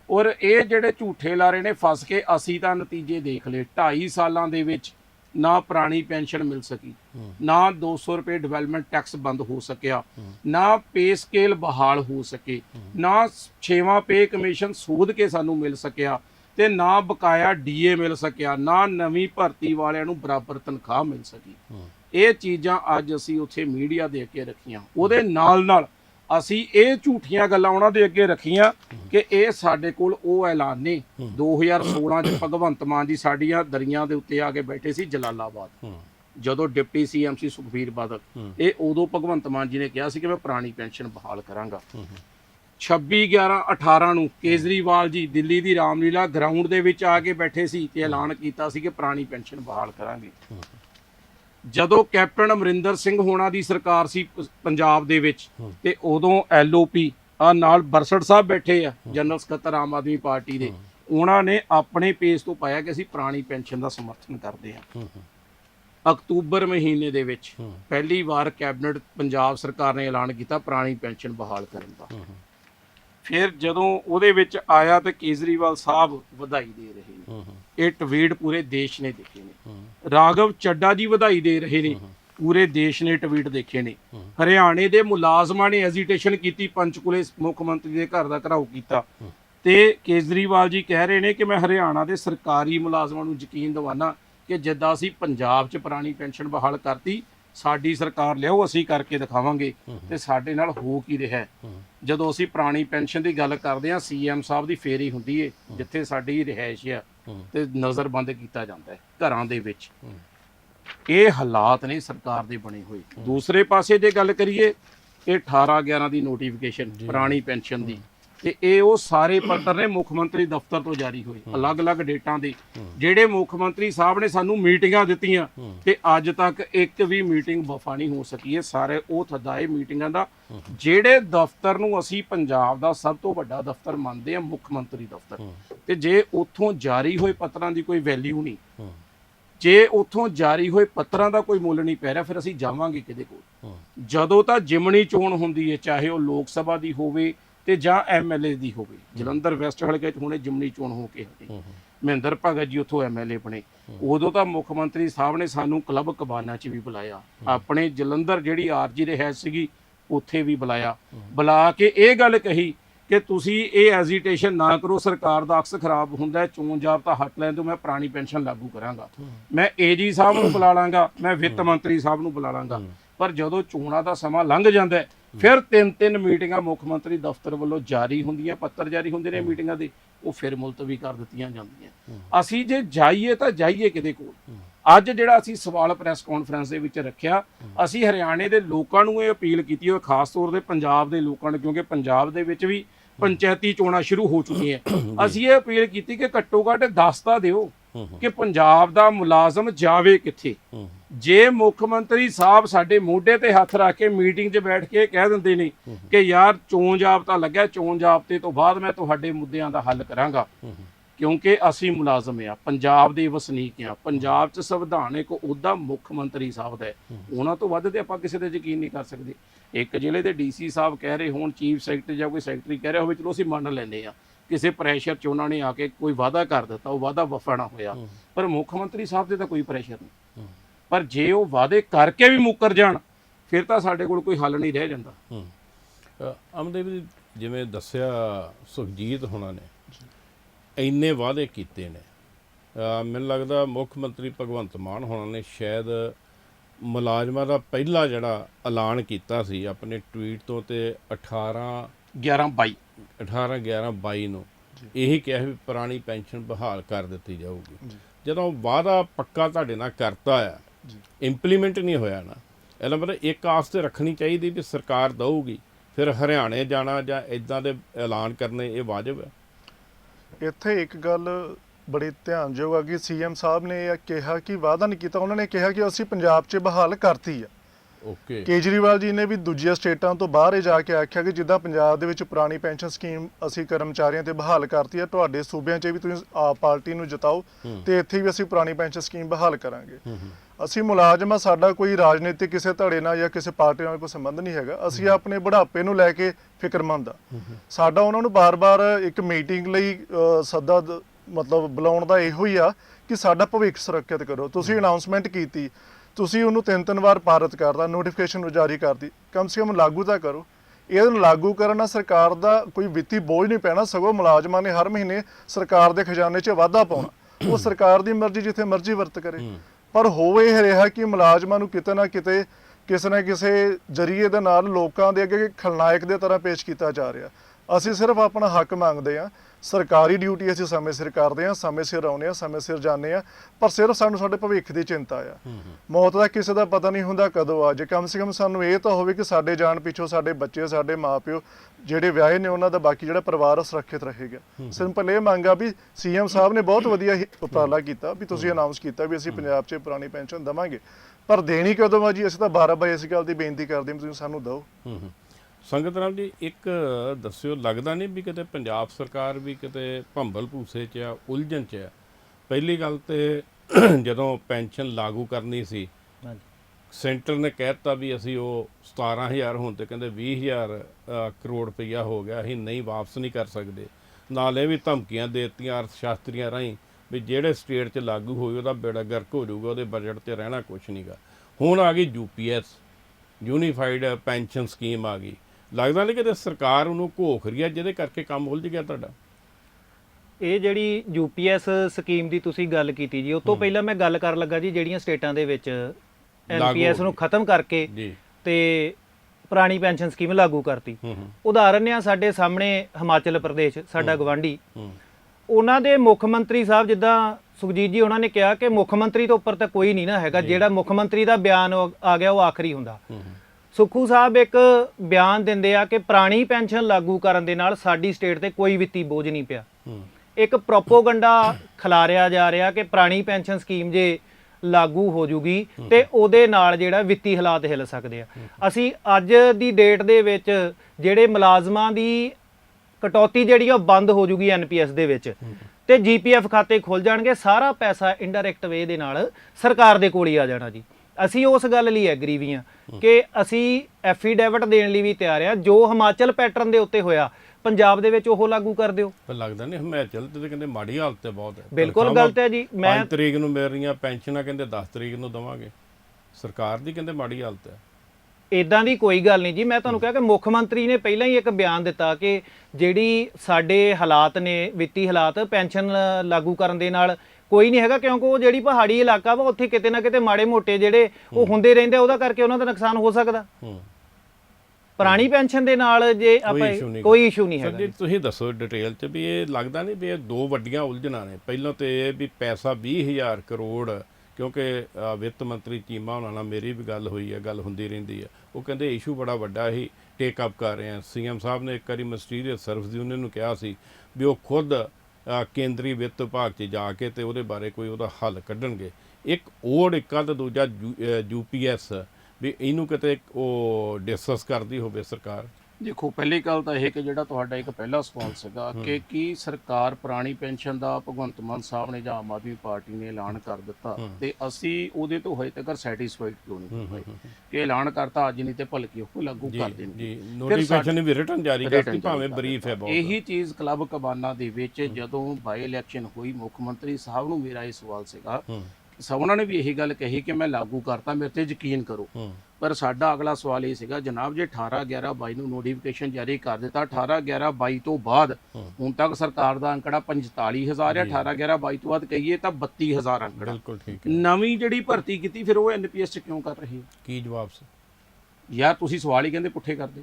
ਔਰ ਇਹ ਜਿਹੜੇ ਝੂਠੇ ਲਾਰੇ ਨੇ ਫਸ ਕੇ ਅਸੀਂ ਤਾਂ ਨਤੀਜੇ ਦੇਖ ਲਏ 2.5 ਸਾਲਾਂ ਦੇ ਵਿੱਚ ਨਾ ਪੁਰਾਣੀ ਪੈਨਸ਼ਨ ਮਿਲ ਸਕੀ। ਨਾ 200 ਰੁਪਏ ਡਿਵੈਲਪਮੈਂਟ ਟੈਕਸ ਬੰਦ ਹੋ ਸਕਿਆ। ਨਾ ਪੇ ਸਕੇਲ ਬਹਾਲ ਹੋ ਸਕੇ ਨਾ 6ਵਾਂ ਪੇ ਕਮਿਸ਼ਨ ਸੋਧ ਕੇ ਸਾਨੂੰ ਮਿਲ ਸਕਿਆ ਤੇ ਨਾ ਬਕਾਇਆ ਡੀਏ ਮਿਲ ਸਕਿਆ ਨਾ ਨਵੀਂ ਭਰਤੀ ਵਾਲਿਆਂ ਨੂੰ ਬਰਾਬਰ ਤਨਖਾਹ ਮਿਲ ਸਕੀ ਇਹ ਚੀਜ਼ਾਂ ਅੱਜ ਅਸੀਂ ਉੱਥੇ ਮੀਡੀਆ ਦੇ ਅੱਗੇ ਰੱਖੀਆਂ। ਉਹਦੇ ਨਾਲ ਨਾਲ ਅਸੀਂ ਇਹ ਝੂਠੀਆਂ ਗੱਲਾਂ ਉਹਨਾਂ ਦੇ ਅੱਗੇ ਰੱਖੀਆਂ ਕਿ ਇਹ ਸਾਡੇ ਕੋਲ ਉਹ ਐਲਾਨ ਨੇ। 2016 ਚ ਭਗਵੰਤ ਮਾਨ ਜੀ ਸਾਡੀਆਂ ਦਰੀਆਂ ਦੇ ਉੱਤੇ ਆ ਕੇ ਬੈਠੇ ਸੀ ਜਲਾਲਾਬਾਦ। ਜਦੋਂ ਡਿਪਟੀ ਸੀਐਮ ਸੀ ਸੁਖਬੀਰ ਬਾਦਲ। ਇਹ ਉਦੋਂ ਭਗਵੰਤ ਮਾਨ ਜੀ ਨੇ ਕਿਹਾ ਸੀ ਕਿ ਮੈਂ ਪੁਰਾਣੀ ਪੈਨਸ਼ਨ ਬਹਾਲ ਕਰਾਂਗਾ। ਹੂੰ 26 11 18 ਨੂੰ ਕੇਜਰੀਵਾਲ ਜੀ ਦਿੱਲੀ ਦੀ ਰਾਮਲੀਲਾ ਗਰਾਊਂਡ ਦੇ ਵਿੱਚ ਆ ਕੇ ਬੈਠੇ ਸੀ ਤੇ ਐਲਾਨ ਕੀਤਾ ਸੀ ਕਿ ਪੁਰਾਣੀ ਪੈਨਸ਼ਨ ਬਹਾਲ ਕਰਾਂਗੇ। ਜਦੋਂ ਕੈਪਟਨ ਅਮਰਿੰਦਰ ਸਿੰਘ ਹੋਣਾ ਦੀ ਸਰਕਾਰ ਸੀ ਪ- ਪੰਜਾਬ ਦੇ ਵਿੱਚ। ਤੇ ਉਦੋਂ ਐਲਓਪੀ ਆ ਨਾਲ ਬਰਸੜ ਸਾਹਿਬ ਬੈਠੇ ਆ ਜਨਰਲ ਸਕੱਤਰ ਆਮ ਆਦਮੀ ਪਾਰਟੀ ਦੇ ਉਹਨਾਂ ਨੇ ਆਪਣੇ ਪੇਜ ਤੋਂ ਪਾਇਆ ਕਿ ਅਸੀਂ ਪੁਰਾਣੀ ਪੈਨਸ਼ਨ ਦਾ ਸਮਰਥਨ ਕਰਦੇ ਹਾਂ। ਹੂੰ ਹੂੰ। ਅਕਤੂਬਰ ਮਹੀਨੇ ਦੇ ਵਿੱਚ ਹੂੰ। ਪਹਿਲੀ ਵਾਰ ਕੈਬਨਿਟ ਪੰਜਾਬ ਸਰਕਾਰ ਨੇ ਐਲਾਨ ਕੀਤਾ ਪੁਰਾਣੀ ਪੈਨਸ਼ਨ ਬਹਾਲ ਕਰਨ ਦਾ। ਹੂੰ। ਫਿਰ ਜਦੋਂ ਉਹਦੇ ਵਿੱਚ ਆਇਆ ਤੇ ਕੇਜਰੀਵਾਲ ਸਾਹਿਬ ਵਧਾਈ ਦੇ ਰਹੇ ਨੇ। ਹੂੰ ਹੂੰ। ਇਹ ਟਵੀਟ ਪੂਰੇ ਦੇਸ਼ ਨੇ ਦੇਖੇ ਨੇ। ਰਾਘਵ ਚੱਡਾ ਜੀ ਵਧਾਈ ਦੇ ਰਹੇ ਨੇ, ਪੂਰੇ ਦੇਸ਼ ਨੇ ਟਵੀਟ ਦੇਖੇ ਨੇ। ਹਰਿਆਣੇ ਦੇ ਮੁਲਾਜ਼ਮਾਂ ਨੇ ਐਜੀਟੇਸ਼ਨ ਕੀਤੀ ਪੰਚਕੁਲੇ ਮੁੱਖ ਮੰਤਰੀ ਦੇ ਘਰ ਦਾ ਘਰਾਓ ਕੀਤਾ। ਤੇ ਕੇਜਰੀਵਾਲ ਜੀ ਕਹਿ ਰਹੇ ਨੇ ਕਿ ਮੈਂ ਹਰਿਆਣਾ ਦੇ ਸਰਕਾਰੀ ਮੁਲਾਜ਼ਮਾਂ ਨੂੰ ਯਕੀਨ ਦਿਵਾਨਾ ਕਿ ਜਿੱਦਾਂ ਅਸੀਂ ਪੰਜਾਬ 'ਚ ਪੁਰਾਣੀ ਪੈਨਸ਼ਨ ਬਹਾਲ ਕਰਤੀ ਸਾਡੀ ਸਰਕਾਰ ਲਿਆਓ ਅਸੀਂ ਕਰਕੇ ਦਿਖਾਵਾਂਗੇ। ਤੇ ਸਾਡੇ ਨਾਲ ਹੋ ਕੀ ਰਿਹਾ? ਜਦੋਂ ਅਸੀਂ ਪੁਰਾਣੀ ਪੈਨਸ਼ਨ ਦੀ ਗੱਲ ਕਰਦੇ ਹਾਂ ਸੀਐਮ ਸਾਹਿਬ ਦੀ ਫੇਰੀ ਹੁੰਦੀ ਏ ਜਿੱਥੇ ਸਾਡੀ ਰਿਹਾਇਸ਼ ਆ ਤੇ ਨਜ਼ਰਬੰਦ ਕੀਤਾ ਜਾਂਦਾ ਹੈ ਘਰਾਂ ਦੇ ਵਿੱਚ। ਇਹ ਹਾਲਾਤ ਨੇ ਸਰਕਾਰ ਦੇ ਬਣੇ ਹੋਏ। ਦੂਸਰੇ ਪਾਸੇ ਜੇ ਗੱਲ ਕਰੀਏ ਇਹ 18 11 ਦੀ ਨੋਟੀਫਿਕੇਸ਼ਨ ਪੁਰਾਣੀ ਪੈਨਸ਼ਨ ਦੀ। ਤੇ ਇਹ ਉਹ ਸਾਰੇ ਪੱਤਰ ਨੇ ਮੁੱਖ ਮੰਤਰੀ ਦਫ਼ਤਰ ਤੋਂ ਜਾਰੀ ਹੋਏ। ਅਲੱਗ-ਅਲੱਗ ਡੇਟਾਂ ਦੇ। ਜਿਹੜੇ ਮੁੱਖ ਮੰਤਰੀ ਸਾਹਿਬ ਨੇ ਸਾਨੂੰ ਮੀਟਿੰਗਾਂ ਦਿੱਤੀਆਂ ਤੇ ਅੱਜ ਤੱਕ ਇੱਕ ਵੀ ਮੀਟਿੰਗ ਵਫਾ ਨਹੀਂ ਹੋ ਸਕੀ ਇਹ ਸਾਰੇ ਉਹ ਥਦਾਏ ਮੀਟਿੰਗਾਂ ਦਾ। ਜਿਹੜੇ ਦਫ਼ਤਰ ਨੂੰ ਅਸੀਂ ਪੰਜਾਬ ਦਾ ਸਭ ਤੋਂ ਵੱਡਾ ਦਫ਼ਤਰ ਮੰਨਦੇ ਹਾਂ ਮੁੱਖ ਮੰਤਰੀ ਦਫ਼ਤਰ। ਤੇ ਜੇ ਉੱਥੋਂ ਜਾਰੀ ਹੋਏ ਪੱਤਰਾਂ ਦੀ ਕੋਈ ਵੈਲਿਊ ਨਹੀਂ ਹੂੰ। ਜੇ ਉੱਥੋਂ ਜਾਰੀ ਹੋਏ ਪੱਤਰਾਂ ਦਾ ਕੋਈ ਮੁੱਲ ਨਹੀਂ ਪੈ ਰਿਹਾ ਫਿਰ ਅਸੀਂ ਜਾਵਾਂਗੇ ਕਿਹਦੇ ਕੋਲ? ਹੂੰ। ਜਦੋਂ ਤਾਂ ਜਿਮਣੀ ਚੋਣ ਹੁੰਦੀ ਹੈ ਚਾਹੇ ਉਹ ਲੋਕ ਸਭਾ ਦੀ ਹੋਵੇ ਤੇ ਜਾਂ ਐਮਐਲਏ ਦੀ ਹੋਵੇ। ਜਲੰਧਰ ਵੈਸਟ ਹਲਕੇ 'ਚ ਹੁਣੇ ਜਿਮਣੀ ਚੋਣ ਹੋ ਕੇ ਹਟੀ। ਮਹਿੰਦਰ ਭਗਤ ਜੀ ਉੱਥੋਂ ਐਮਐਲਏ ਬਣੇ। ਉਦੋਂ ਤਾਂ ਮੁੱਖ ਮੰਤਰੀ ਸਾਹਿਬ ਨੇ ਸਾਨੂੰ ਕਲੱਬ ਕਬਾਨਾ 'ਚ ਵੀ ਬੁਲਾਇਆ। ਆਪਣੇ ਜਲੰਧਰ ਜਿਹੜੀ ਆਰਜੀ ਰਹਿ ਸੀਗੀ ਉੱਥੇ ਵੀ ਬੁਲਾਇਆ। ਬੁਲਾ ਕੇ ਇਹ ਗੱਲ ਕਹੀ ਕਿ ਤੁਸੀਂ ਇਹ ਐਜੀਟੇਸ਼ਨ ਨਾ ਕਰੋ ਸਰਕਾਰ ਦਾ ਅਕਸ ਖਰਾਬ ਹੁੰਦਾ ਚੋਣ ਜਾਬਤਾ ਹਟ ਲੈਣ ਤੋਂ ਮੈਂ ਪੁਰਾਣੀ ਪੈਨਸ਼ਨ ਲਾਗੂ ਕਰਾਂਗਾ। ਮੈਂ ਏਜੀ ਸਾਹਿਬ ਨੂੰ ਬੁਲਾ ਲਾਂਗਾ ਮੈਂ ਵਿੱਤ ਮੰਤਰੀ ਸਾਹਿਬ ਨੂੰ ਬੁਲਾ ਲਾਂਗਾ। ਪਰ ਜਦੋਂ ਚੋਣਾਂ ਦਾ ਸਮਾਂ ਲੰਘ ਜਾਂਦਾ ਹੈ, ਫਿਰ ਤਿੰਨ ਤਿੰਨ ਮੀਟਿੰਗਾਂ ਮੁੱਖ ਮੰਤਰੀ ਦਫ਼ਤਰ ਵੱਲੋਂ ਜਾਰੀ ਹੁੰਦੀਆਂ ਪੱਤਰ ਜਾਰੀ ਹੁੰਦੇ ਨੇ ਮੀਟਿੰਗਾਂ ਦੇ ਉਹ ਫਿਰ ਮੁਲਤਵੀ ਕਰ ਦਿੱਤੀਆਂ ਜਾਂਦੀਆਂ। ਅਸੀਂ ਜੇ ਜਾਈਏ ਤਾਂ ਜਾਈਏ ਕਿਹਦੇ ਕੋਲ? ਅੱਜ ਜਿਹੜਾ ਅਸੀਂ ਸਵਾਲ ਪ੍ਰੈਸ ਕਾਨਫਰੰਸ ਦੇ ਵਿੱਚ ਰੱਖਿਆ ਅਸੀਂ ਹਰਿਆਣੇ ਦੇ ਲੋਕਾਂ ਨੂੰ ਇਹ ਅਪੀਲ ਕੀਤੀ ਹੋਈ ਖਾਸ ਤੌਰ ਤੇ ਪੰਜਾਬ ਦੇ ਲੋਕਾਂ ਨੂੰ ਕਿਉਂਕਿ ਪੰਜਾਬ ਦੇ ਵਿੱਚ ਵੀ ਪੰਚਾਇਤੀ ਚੋਣਾਂ ਸ਼ੁਰੂ ਹੋ ਚੁੱਕੀਆਂ। ਅਸੀਂ ਇਹ ਅਪੀਲ ਕੀਤੀ ਕਿ ਘੱਟੋ ਘੱਟ ਦੱਸ ਤਾਂ ਦਿਓ ਕਿ ਪੰਜਾਬ ਦਾ ਮੁਲਾਜ਼ਮ ਜਾਵੇ ਕਿੱਥੇ। ਜੇ ਮੁੱਖ ਮੰਤਰੀ ਸਾਹਿਬ ਸਾਡੇ ਮੋਢੇ ਤੇ ਹੱਥ ਰੱਖ ਕੇ ਮੀਟਿੰਗ 'ਚ ਬੈਠ ਕੇ ਕਹਿ ਦਿੰਦੇ ਨੇ ਕਿ ਯਾਰ ਚੋਣ ਜਾਬਤਾ ਲੱਗਿਆ ਚੋਣ ਜਾਬਤੇ ਤੋਂ ਬਾਅਦ ਮੈਂ ਤੁਹਾਡੇ ਮੁੱਦਿਆਂ ਦਾ ਹੱਲ ਕਰਾਂਗਾ। ਕਿਉਂਕਿ ਅਸੀਂ ਮੁਲਾਜ਼ਮ ਆ ਪੰਜਾਬ ਦੇ ਵਸਨੀਕ ਆ ਪੰਜਾਬ 'ਚ ਸੰਵਿਧਾਨਿਕ ਉਹਦਾ ਮੁੱਖ ਮੰਤਰੀ ਸਾਹਿਬ ਦਾ। ਉਹਨਾਂ ਤੋਂ ਵੱਧ ਤੇ ਆਪਾਂ ਕਿਸੇ ਤੇ ਯਕੀਨ ਨਹੀਂ ਕਰ ਸਕਦੇ। ਇੱਕ ਜ਼ਿਲ੍ਹੇ ਦੇ ਡੀਸੀ ਸਾਹਿਬ ਕਹਿ ਰਹੇ ਹੋਣ ਚੀਫ ਸੈਕਟਰੀ ਜਾਂ ਕੋਈ ਸੈਕਟਰੀ ਕਹਿ ਰਿਹਾ ਹੋਵੇ ਚਲੋ ਅਸੀਂ ਮੰਨ ਲੈਂਦੇ ਆ ਕਿਸੇ ਪ੍ਰੈਸ਼ਰ 'ਚ ਉਹਨਾਂ ਨੇ ਆ ਕੇ ਕੋਈ ਵਾਅਦਾ ਕਰ ਦਿੱਤਾ ਉਹ ਵਾਅਦਾ ਵਫਾ ਨਾ ਹੋਇਆ। ਪਰ ਮੁੱਖ ਮੰਤਰੀ ਸਾਹਿਬ ਦੇ ਤਾਂ ਕੋਈ ਪ੍ਰੈਸ਼ਰ ਨਹੀਂ। ਪਰ ਜੇ ਉਹ ਵਾਅਦੇ ਕਰਕੇ ਵੀ ਮੁੱਕਰ ਜਾਣ ਫਿਰ ਤਾਂ ਸਾਡੇ ਕੋਲ ਕੋਈ ਹੱਲ ਨਹੀਂ ਰਹਿ ਜਾਂਦਾ। ਹੂੰ। ਅਮਨਦੀਪ ਜੀ ਜਿਵੇਂ ਦੱਸਿਆ ਸੁਖਜੀਤ ਹੋਣਾ ਨੇ ਇੰਨੇ ਵਾਅਦੇ ਕੀਤੇ ਨੇ। ਮੈਨੂੰ ਲੱਗਦਾ ਮੁੱਖ ਮੰਤਰੀ ਭਗਵੰਤ ਮਾਨ ਹੋਣਾ ਨੇ ਸ਼ਾਇਦ ਮੁਲਾਜ਼ਮਾਂ ਦਾ ਪਹਿਲਾ ਜਿਹੜਾ ਐਲਾਨ ਕੀਤਾ ਸੀ ਆਪਣੇ ਟਵੀਟ ਤੋਂ ਤੇ 18 11 22 18 11 22 ਨੂੰ ਇਹੀ ਕਿਹਾ ਵੀ ਪੁਰਾਣੀ ਪੈਨਸ਼ਨ ਬਹਾਲ ਕਰ ਦਿੱਤੀ ਜਾਊਗੀ। ਜਦੋਂ ਵਾਅਦਾ ਪੱਕਾ ਤੁਹਾਡੇ ਨਾਲ ਕਰਤਾ ਆ ਇੰਪਲੀਮੈਂਟ ਨਹੀਂ ਹੋਇਆ ਨਾ। ਇਹਦਾ ਮਤਲਬ ਇੱਕ ਆਸ ਤੇ ਰੱਖਣੀ ਚਾਹੀਦੀ ਵੀ ਸਰਕਾਰ ਦਊਗੀ। ਫਿਰ ਹਰਿਆਣੇ ਜਾਣਾ ਜਾਂ ਇਦਾਂ ਦੇ ਐਲਾਨ ਕਰਨੇ, ਇਹ ਵਾਜਬ ਹੈ। ਇੱਥੇ ਇੱਕ ਗੱਲ ਬੜੀ ਧਿਆਨਯੋਗ ਆ ਕਿ ਸੀਐਮ ਸਾਹਿਬ ਨੇ ਇਹ ਕਿਹਾ ਕਿ ਵਾਅਦਾ ਨਹੀਂ ਕੀਤਾ। ਉਹਨਾਂ ਨੇ ਕਿਹਾ ਕਿ ਅਸੀਂ ਪੰਜਾਬ 'ਚ ਬਹਾਲ ਕਰਤੀ ਆ। ਓਕੇ ਕੇਜਰੀਵਾਲ ਜੀ ਨੇ ਵੀ ਦੂਜੀਆਂ ਸਟੇਟਾਂ ਤੋਂ ਬਾਹਰ ਇਹ ਜਾ ਕੇ ਆਖਿਆ ਕਿ ਜਿੱਦਾਂ ਪੰਜਾਬ ਦੇ ਵਿੱਚ ਪੁਰਾਣੀ ਪੈਨਸ਼ਨ ਸਕੀਮ ਅਸੀਂ ਕਰਮਚਾਰੀਆਂ ਤੇ ਬਹਾਲ ਕਰਤੀ ਆ ਤੁਹਾਡੇ ਸੂਬਿਆਂ 'ਚ ਵੀ ਤੁਸੀਂ ਆਪ ਪਾਰਟੀ ਨੂੰ ਜਿਤਾਓ ਤੇ ਇੱਥੇ ਵੀ ਅਸੀਂ ਪੁਰਾਣੀ ਪੈਨਸ਼ਨ ਸਕੀਮ ਬਹਾਲ ਕਰਾਂਗੇ। ਅਸੀਂ ਮੁਲਾਜ਼ਮ ਆ ਸਾਡਾ ਕੋਈ ਰਾਜਨੀਤਿਕ ਕਿਸੇ ਧੜੇ ਨਾਲ ਜਾਂ ਕਿਸੇ ਪਾਰਟੀ ਨਾਲ ਕੋਈ ਸੰਬੰਧ ਨਹੀਂ ਹੈਗਾ। ਅਸੀਂ ਆਪਣੇ ਬੁਢਾਪੇ ਨੂੰ ਲੈ ਕੇ ਫਿਕਰਮੰਦ ਆ। ਸਾਡਾ ਉਹਨਾਂ ਨੂੰ ਬਾਰ-ਬਾਰ ਇੱਕ ਮੀਟਿੰਗ ਲਈ ਸੱਦਾ ਮਤਲਬ ਬੁਲਾਉਣ ਦਾ ਇਹੋ ਹੀ ਆ ਕਿ ਸਾਡਾ ਭਵਿੱਖ ਸੁਰੱਖਿਅਤ ਕਰੋ। ਤੁਸੀਂ ਅਨਾਉਂਸਮੈਂਟ ਕੀਤੀ ਤੁਸੀਂ ਉਹਨੂੰ ਤਿੰਨ ਤਿੰਨ ਵਾਰ ਪਾਰਤ ਕਰਦਾ ਨੋਟੀਫਿਕੇਸ਼ਨ ਜਾਰੀ ਕਰਦੀ ਕਮ ਸੇ ਕਮ ਲਾਗੂ ਤਾਂ ਕਰੋ। ਇਹਨੂੰ ਲਾਗੂ ਕਰਨ ਨਾਲ ਸਰਕਾਰ ਦਾ ਕੋਈ ਵਿੱਤੀ ਬੋਝ ਨਹੀਂ ਪੈਣਾ ਸਗੋਂ ਮੁਲਾਜ਼ਮਾਂ ਨੇ ਹਰ ਮਹੀਨੇ ਸਰਕਾਰ ਦੇ ਖਜ਼ਾਨੇ 'ਚ ਵਾਧਾ ਪਾਉਣਾ। ਉਹ ਸਰਕਾਰ ਦੀ ਮਰਜ਼ੀ ਜਿੱਥੇ ਮਰਜ਼ੀ ਵਰਤ ਕਰੇ। ਪਰ ਹੋ ਇਹ ਰਿਹਾ ਕਿ ਮੁਲਾਜ਼ਮਾਂ ਨੂੰ ਕਿਤੇ ਨਾ ਕਿਤੇ ਕਿਸੇ ਨਾ ਕਿਸੇ ਜਰੀਏ ਦੇ ਨਾਲ ਲੋਕਾਂ ਦੇ ਅੱਗੇ ਖਲਨਾਇਕ ਦੇ ਤਰ੍ਹਾਂ ਪੇਸ਼ ਕੀਤਾ ਜਾ ਰਿਹਾ। ਅਸੀਂ ਸਿਰਫ ਆਪਣਾ ਹੱਕ ਮੰਗਦੇ ਹਾਂ ਸਰਕਾਰੀ ਡਿਊਟੀ ਅਸੀਂ ਸਮੇਂ ਸਿਰ ਕਰਦੇ ਹਾਂ ਸਮੇਂ ਸਿਰ ਆਉਂਦੇ ਹਾਂ ਸਮੇਂ ਸਿਰ ਜਾਂਦੇ ਹਾਂ ਪਰ ਸਿਰਫ ਸਾਨੂੰ ਸਾਡੇ ਭਵਿੱਖ ਦੀ ਚਿੰਤਾ ਆ। ਮੌਤ ਦਾ ਕਿਸੇ ਦਾ ਪਤਾ ਨਹੀਂ ਹੁੰਦਾ ਕਦੋਂ ਆ ਜੇ। ਕਮ ਸੇ ਕਮ ਸਾਨੂੰ ਇਹ ਤਾਂ ਹੋਵੇ ਕਿ ਸਾਡੇ ਜਾਣ ਪਿੱਛੋਂ ਸਾਡੇ ਬੱਚੇ ਸਾਡੇ ਮਾਪਿਓ ਜਿਹੜੇ ਵਿਆਹੇ ਨੇ ਉਹਨਾਂ ਦਾ ਬਾਕੀ ਜਿਹੜਾ ਪਰਿਵਾਰ ਆ ਸੁਰੱਖਿਅਤ ਰਹੇਗਾ। ਸਿੰਪਲ ਇਹ ਮੰਗ ਆ ਵੀ ਸੀਐਮ ਸਾਹਿਬ ਨੇ ਬਹੁਤ ਵਧੀਆ ਉਪਰਾਲਾ ਕੀਤਾ ਵੀ ਤੁਸੀਂ ਅਨਾਉਂਸ ਕੀਤਾ ਵੀ ਅਸੀਂ ਪੰਜਾਬ 'ਚ ਪੁਰਾਣੀ ਪੈਨਸ਼ਨ ਦਵਾਂਗੇ। ਪਰ ਦੇਣੀ ਕਦੋਂ ਆ ਜੀ? ਅਸੀਂ ਤਾਂ 12 ਵਜੇ ਇਸ ਗੱਲ ਦੀ ਬੇਨਤੀ ਕਰਦੇ ਹਾਂ ਤੁਸੀਂ ਸਾਨੂੰ ਦਿਓ। ਹੂੰ ਹੂੰ। ਸੰਗਤ ਰਾਮ ਜੀ ਇੱਕ ਦੱਸਿਓ ਲੱਗਦਾ ਨਹੀਂ ਵੀ ਕਿਤੇ ਪੰਜਾਬ ਸਰਕਾਰ ਵੀ ਕਿਤੇ ਭੰਬਲ ਭੂਸੇ 'ਚ ਆ ਉਲਝਣ 'ਚ ਆ। ਪਹਿਲੀ ਗੱਲ ਤੇ ਜਦੋਂ ਪੈਨਸ਼ਨ ਲਾਗੂ ਕਰਨੀ ਸੀ ਸੈਂਟਰ ਨੇ ਕਹਿਤਾ ਵੀ ਅਸੀਂ ਉਹ 17000 ਹੁਣ ਤੇ ਕਹਿੰਦੇ 20000 ਅ, ਕਰੋੜ ਰੁਪਈਆ ਹੋ ਗਿਆ ਅਸੀਂ ਨਹੀਂ ਵਾਪਸ ਨਹੀਂ ਕਰ ਸਕਦੇ। ਨਾਲ ਇਹ ਵੀ ਧਮਕੀਆਂ ਦੇ ਦਿੱਤੀਆਂ ਅਰਥ ਸ਼ਾਸਤਰੀਆਂ ਰਾਹੀਂ ਵੀ ਜਿਹੜੇ ਸਟੇਟ 'ਚ ਲਾਗੂ ਹੋਈ ਉਹਦਾ ਬੇੜਾ ਗਰਕ ਹੋ ਜਾਊਗਾ ਉਹਦੇ ਬਜਟ ਤੇ ਰਹਿਣਾ ਕੁਝ ਨਹੀਂਗਾ ਹੁਣ ਆ ਗਈ ਯੂਪੀਐਸ ਯੂਨੀਫਾਈਡ ਪੈਨਸ਼ਨ ਸਕੀਮ ਆ ਗਈ। ਲੱਗਦਾ ਨਹੀਂ ਕਿ ਸਰਕਾਰ ਉਹਨੂੰ ਘੋਖ ਰਹੀ ਹੈ ਜਿਹਦੇ ਕਰਕੇ ਕੰਮ ਉਲਝ ਗਿਆ ਤੁਹਾਡਾ? ਇਹ ਜਿਹੜੀ ਯੂਪੀਐਸ ਸਕੀਮ ਦੀ ਤੁਸੀਂ ਗੱਲ ਕੀਤੀ ਜੀ ਉਸ ਤੋਂ ਪਹਿਲਾਂ ਮੈਂ ਗੱਲ ਕਰਨ ਲੱਗਾ ਜੀ ਜਿਹੜੀਆਂ ਸਟੇਟਾਂ ਦੇ ਵਿੱਚ ਐਨਪੀਐਸ ਨੂੰ। ਖਤਮ ਕਰਕੇ ਤੇ ਪੁਰਾਣੀ ਪੈਨਸ਼ਨ ਸਕੀਮ ਲਾਗੂ ਕਰਤੀ। ਉਦਾਹਰਨ ਆ ਸਾਡੇ ਸਾਹਮਣੇ ਹਿਮਾਚਲ ਪ੍ਰਦੇਸ਼ ਸਾਡਾ ਗਵਾਂਢੀ ਉਹਨਾਂ ਦੇ ਮੁੱਖ ਮੰਤਰੀ ਸਾਹਿਬ ਜਿੱਦਾਂ ਸੁਖਜੀਤ ਜੀ ਉਹਨਾਂ ਨੇ ਕਿਹਾ ਕਿ ਮੁੱਖ ਮੰਤਰੀ ਤੋਂ ਉੱਪਰ ਤਾਂ ਕੋਈ ਨਹੀਂ ਨਾ ਹੈਗਾ ਜਿਹੜਾ ਮੁੱਖ ਮੰਤਰੀ ਦਾ ਬਿਆਨ ਆ ਗਿਆ ਉਹ ਆਖਰੀ ਹੁੰਦਾ। ਸੁਖੂ ਸਾਹਿਬ ਇੱਕ ਬਿਆਨ ਦਿੰਦੇ ਆ ਕਿ ਪੁਰਾਣੀ ਪੈਨਸ਼ਨ ਲਾਗੂ ਕਰਨ ਦੇ ਨਾਲ ਸਾਡੀ ਸਟੇਟ ਤੇ ਕੋਈ ਵਿੱਤੀ ਬੋਝ ਨਹੀਂ ਪਿਆ। ਇੱਕ ਪ੍ਰੋਪੋਗੰਡਾ ਖਿਲਾਰਿਆ ਜਾ ਰਿਹਾ ਕਿ ਪੁਰਾਣੀ ਪੈਨਸ਼ਨ ਸਕੀਮ ਜੇ ਲਾਗੂ ਹੋ ਜੂਗੀ ਤੇ ਉਹਦੇ ਨਾਲ ਜਿਹੜਾ ਵਿੱਤੀ ਹਾਲਾਤ ਹਿੱਲ ਸਕਦੇ ਆ। ਅਸੀਂ ਅੱਜ ਦੀ ਡੇਟ ਦੇ ਵਿੱਚ ਜਿਹੜੇ ਮੁਲਾਜ਼ਮਾਂ ਦੀ ਕਟੌਤੀ ਜਿਹੜੀ ਉਹ ਬੰਦ ਹੋ ਜੂਗੀ ਐਨਪੀਐਸ ਦੇ ਵਿੱਚ। ਤੇ ਜੀਪੀਐਫ ਖਾਤੇ ਖੁੱਲ ਜਾਣਗੇ ਸਾਰਾ ਪੈਸਾ ਇਨਡਾਇਰੈਕਟ ਵੇ ਦੇ ਨਾਲ ਸਰਕਾਰ ਦੇ ਕੋਲ ਹੀ ਆ ਜਾਣਾ ਜੀ। ਅਸੀਂ ਉਸ ਗੱਲ ਲਈ ਐਗਰੀ ਵੀ ਆ ਕਿ ਅਸੀਂ ਐਫੀਡੇਵਿਟ ਦੇਣ ਲਈ ਵੀ ਤਿਆਰ ਆ ਜੋ ਹਿਮਾਚਲ ਪੈਟਰਨ ਦੇ ਉੱਤੇ ਹੋਇਆ ਪੰਜਾਬ ਦੇ ਵਿੱਚ ਉਹ ਲਾਗੂ ਕਰ ਦਿਓ। ਪਰ ਲੱਗਦਾ ਨਹੀਂ ਹਿਮਾਚਲ ਤੇ ਤਾਂ ਕਹਿੰਦੇ ਮਾੜੀ ਹਾਲਤ ਹੈ ਬਹੁਤ। ਹੈ ਬਿਲਕੁਲ ਗਲਤ ਹੈ ਜੀ ਮੈਂ 5 ਤਰੀਕ ਨੂੰ ਮਿਲ ਰਹੀਆਂ ਪੈਨਸ਼ਨਾਂ ਕਹਿੰਦੇ 10 ਤਰੀਕ ਨੂੰ ਦਵਾਂਗੇ। ਸਰਕਾਰ ਦੀ ਕਹਿੰਦੇ ਮਾੜੀ ਹਾਲਤ ਹੈ। ਇਦਾਂ ਦੀ ਕੋਈ ਗੱਲ ਨਹੀਂ ਜੀ ਮੈਂ ਤੁਹਾਨੂੰ ਕਿਹਾ ਕਿ ਮੁੱਖ ਮੰਤਰੀ ਨੇ ਪਹਿਲਾਂ ਹੀ ਇੱਕ ਬਿਆਨ ਦਿੱਤਾ ਕਿ ਜਿਹੜੀ ਸਾਡੇ ਹਾਲਾਤ ਨੇ ਵਿੱਤੀ ਹਾਲਾਤ ਪੈਨਸ਼ਨ ਲਾਗੂ ਕਰਨ ਦੇ ਨਾਲ ਕੋਈ ਨਹੀਂ ਹੈਗਾ ਕਿਉਂਕਿ ਉਹ ਜਿਹੜੀ ਪਹਾੜੀ ਇਲਾਕਾ ਵਾ ਉੱਥੇ ਕਿਤੇ ਨਾ ਕਿਤੇ ਮਾੜੇ ਮੋਟੇ ਜਿਹੜੇ ਉਹ ਹੁੰਦੇ ਰਹਿੰਦੇ ਉਹਦਾ ਕਰਕੇ ਉਹਨਾਂ ਦਾ ਨੁਕਸਾਨ ਹੋ ਸਕਦਾ। ਹੂੰ। ਪੁਰਾਣੀ ਪੈਨਸ਼ਨ ਦੇ ਨਾਲ ਜੇ ਆਪਾਂ ਕੋਈ ਇਸ਼ੂ ਨਹੀਂ ਹੈਗਾ ਸੰਦੀਪ ਤੁਸੀਂ ਦੱਸੋ ਡਿਟੇਲ ਚ ਵੀ ਇਹ ਲੱਗਦਾ ਨਹੀਂ ਵੀ ਇਹ ਦੋ ਵੱਡੀਆਂ ਉਲਝਣਾਂ ਨੇ। ਪਹਿਲਾਂ ਤੇ ਇਹ ਵੀ ਪੈਸਾ 20000 ਕਰੋੜ ਕਿਉਂਕਿ ਵਿੱਤ ਮੰਤਰੀ ਚੀਮਾ ਉਹਨਾਂ ਨਾਲ ਮੇਰੀ ਵੀ ਗੱਲ ਹੋਈ ਹੈ ਗੱਲ ਹੁੰਦੀ ਰਹਿੰਦੀ ਹੈ। ਉਹ ਕਹਿੰਦੇ ਇਸ਼ੂ ਬੜਾ ਵੱਡਾ ਹੀ ਟੇਕ ਅਪ ਕਰ ਰਹੇ ਆ ਸੀਐਮ ਸਾਹਿਬ ਨੇ ਇੱਕ ਵਾਰੀ ਮਿਨਿਸਟਰੀਅਲ ਸਰਵਿਸ ਦੀ ਉਹਨਾਂ ਨੂੰ ਕਿਹਾ ਸੀ ਵੀ ਉਹ ਖੁਦ ਕੇਂਦਰੀ ਵਿੱਤ ਵਿਭਾਗ 'ਚ ਜਾ ਕੇ ਤੇ ਉਹਦੇ ਬਾਰੇ ਕੋਈ ਉਹਦਾ ਹੱਲ ਕੱਢਣਗੇ। ਇੱਕ ਓੜ, ਇੱਕਾ ਤੇ ਦੂਜਾ ਯੂਪੀਐਸ ਵੀ ਇਹਨੂੰ ਕਿਤੇ ਉਹ ਡਿਸਕਸ ਕਰਦੀ ਹੋਵੇ ਸਰਕਾਰ। ਦੇਖੋ ਪਹਿਲੀ ਗੱਲ ਤਾਂ ਇਹ ਕਿ ਜਿਹੜਾ ਤੁਹਾਡਾ ਇੱਕ ਪਹਿਲਾ ਸਵਾਲ ਸੀਗਾ ਕਿ ਕੀ ਸਰਕਾਰ ਪੁਰਾਣੀ ਪੈਨਸ਼ਨ ਦਾ ਭਗਵੰਤ ਮਾਨ ਸਾਹਿਬ ਨੇ ਜਾਂ ਆਮ ਆਦਮੀ ਪਾਰਟੀ ਨੇ ਐਲਾਨ ਕਰ ਦਿੱਤਾ ਤੇ ਅਸੀਂ ਉਹਦੇ ਤੋਂ ਹਜੇ ਤੱਕ ਸੈਟੀਸਫਾਈਡ ਕਿਉਂ ਨਹੀਂ ਹੋਏ? ਕਿ ਐਲਾਨ ਕਰਤਾ ਅੱਜ ਨਹੀਂ ਤੇ ਭਲਕੇ ਉਹ ਲਾਗੂ ਕਰ ਦੇਣਗੇ। ਜੀ ਨੋਟੀਫਿਕੇਸ਼ਨ ਵੀ ਰਿਟਰਨ ਜਾਰੀ ਕਰਤੀ ਭਾਵੇਂ ਬਰੀਫ ਹੈ ਬਹੁਤ। ਇਹੀ ਚੀਜ਼ ਕਲੱਬ ਕਬਾਨਾ ਦੇ ਵਿੱਚ ਜਦੋਂ ਬਾਈ ਇਲੈਕਸ਼ਨ ਹੋਈ ਮੁੱਖ ਮੰਤਰੀ ਸਾਹਿਬ ਨੂੰ ਮੇਰਾ ਇਹ ਸਵਾਲ ਸੀਗਾ ਸਭ ਉਹਨਾਂ ਨੇ ਵੀ ਇਹੀ ਗੱਲ ਕਹੀ ਕਿ ਮੈਂ ਲਾਗੂ ਕਰਤਾ ਮੇਰੇ ਤੇ ਯਕੀਨ ਕਰੋ। ਪਰ ਸਾਡਾ ਅਗਲਾ ਸਵਾਲ ਇਹ ਸੀਗਾ ਜਨਾਬ ਜੇ 18 11 22 ਨੂੰ ਨੋਟੀਫਿਕੇਸ਼ਨ ਜਾਰੀ ਕਰ ਦਿੱਤਾ 18 11 22 ਤੋਂ ਬਾਅਦ ਹੁਣ ਤੱਕ ਸਰਕਾਰ ਦਾ ਅੰਕੜਾ 45000 ਹੈ 18 11 22 ਤੋਂ ਬਾਅਦ ਕਹੀਏ ਤਾਂ 32000 ਅੰਕੜਾ। ਬਿਲਕੁਲ ਠੀਕ ਹੈ। ਨਵੀਂ ਜਿਹੜੀ ਭਰਤੀ ਕੀਤੀ ਫਿਰ ਉਹ ਐਨਪੀਐਸ ਚ ਕਿਉਂ ਕਰ ਰਹੇ ਹੋ? ਕੀ ਜਵਾਬ ਸੀ? ਯਾਰ ਤੁਸੀਂ ਸਵਾਲ ਹੀ ਕਹਿੰਦੇ ਪੁੱਠੇ ਕਰਦੇ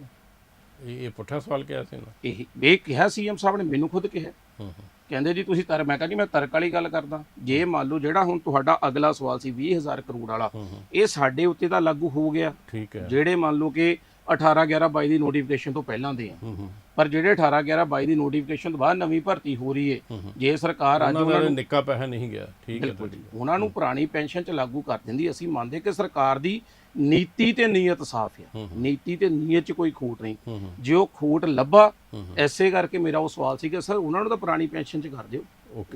ਇਹ ਪੁੱਠਾ ਸਵਾਲ ਕਿਹਾ ਸੀ ਨਾ। ਇਹ ਇਹ ਕਿਹਾ ਸੀਐਮ ਸਾਹਿਬ ਨੇ ਮੈਨੂੰ ਖੁਦ ਕਿਹਾ। ਹੂੰ ਹੂੰ। ਕਹਿੰਦੇ ਜੀ ਤੁਸੀਂ ਤਰ ਮੈਂ ਕਿਹਾ ਜੀ ਮੈਂ ਤਰਕ ਵਾਲੀ ਗੱਲ ਕਰਦਾ। ਜੇ ਮੰਨ ਲਓ ਜਿਹੜਾ ਹੁਣ ਤੁਹਾਡਾ ਅਗਲਾ ਸਵਾਲ ਸੀ 20000 ਕਰੋੜ ਵਾਲਾ ਇਹ ਸਾਡੇ ਉੱਤੇ ਤਾਂ ਲਾਗੂ ਹੋ ਗਿਆ। ਠੀਕ ਹੈ। ਜਿਹੜੇ ਮੰਨ ਲਓ ਕਿ 18 11 22 ਦੀ ਨੋਟੀਫਿਕੇਸ਼ਨ ਤੋਂ ਪਹਿਲਾਂ ਦੇ ਆ। ਪਰ ਜਿਹੜੇ 18 11 22 ਦੀ ਨੋਟੀਫਿਕੇਸ਼ਨ ਤੋਂ ਬਾਅਦ ਨਵੀਂ ਭਰਤੀ ਹੋ ਰਹੀ ਹੈ ਜੇ ਸਰਕਾਰ ਅੱਜ ਉਹਨਾਂ ਨੂੰ ਨਿੱਕਾ ਪੈਸਾ ਨਹੀਂ ਗਿਆ। ਠੀਕ ਹੈ ਉਹਨਾਂ ਨੂੰ ਪੁਰਾਣੀ ਪੈਨਸ਼ਨ ਚ ਲਾਗੂ ਕਰ ਦਿੰਦੀ। ਅਸੀਂ ਮੰਨਦੇ ਕਿ ਸਰਕਾਰ ਦੀ ਨੀਤੀ ਤੇ ਨੀਅਤ ਸਾਫ਼ ਆ। ਨੀਤੀ ਤੇ ਨੀਅਤ ਚ ਕੋਈ ਖੋਟ ਨਹੀਂ। ਜੇ ਉਹ ਖੋਟ ਲੱਭਾ ਐਸੇ ਕਰਕੇ ਮੇਰਾ ਉਹ ਸਵਾਲ ਸੀ ਕਿ ਸਰ ਉਹਨਾਂ ਨੂੰ ਤਾਂ ਪੁਰਾਣੀ ਪੈਨਸ਼ਨ ਚ ਕਰ ਦਿਓ।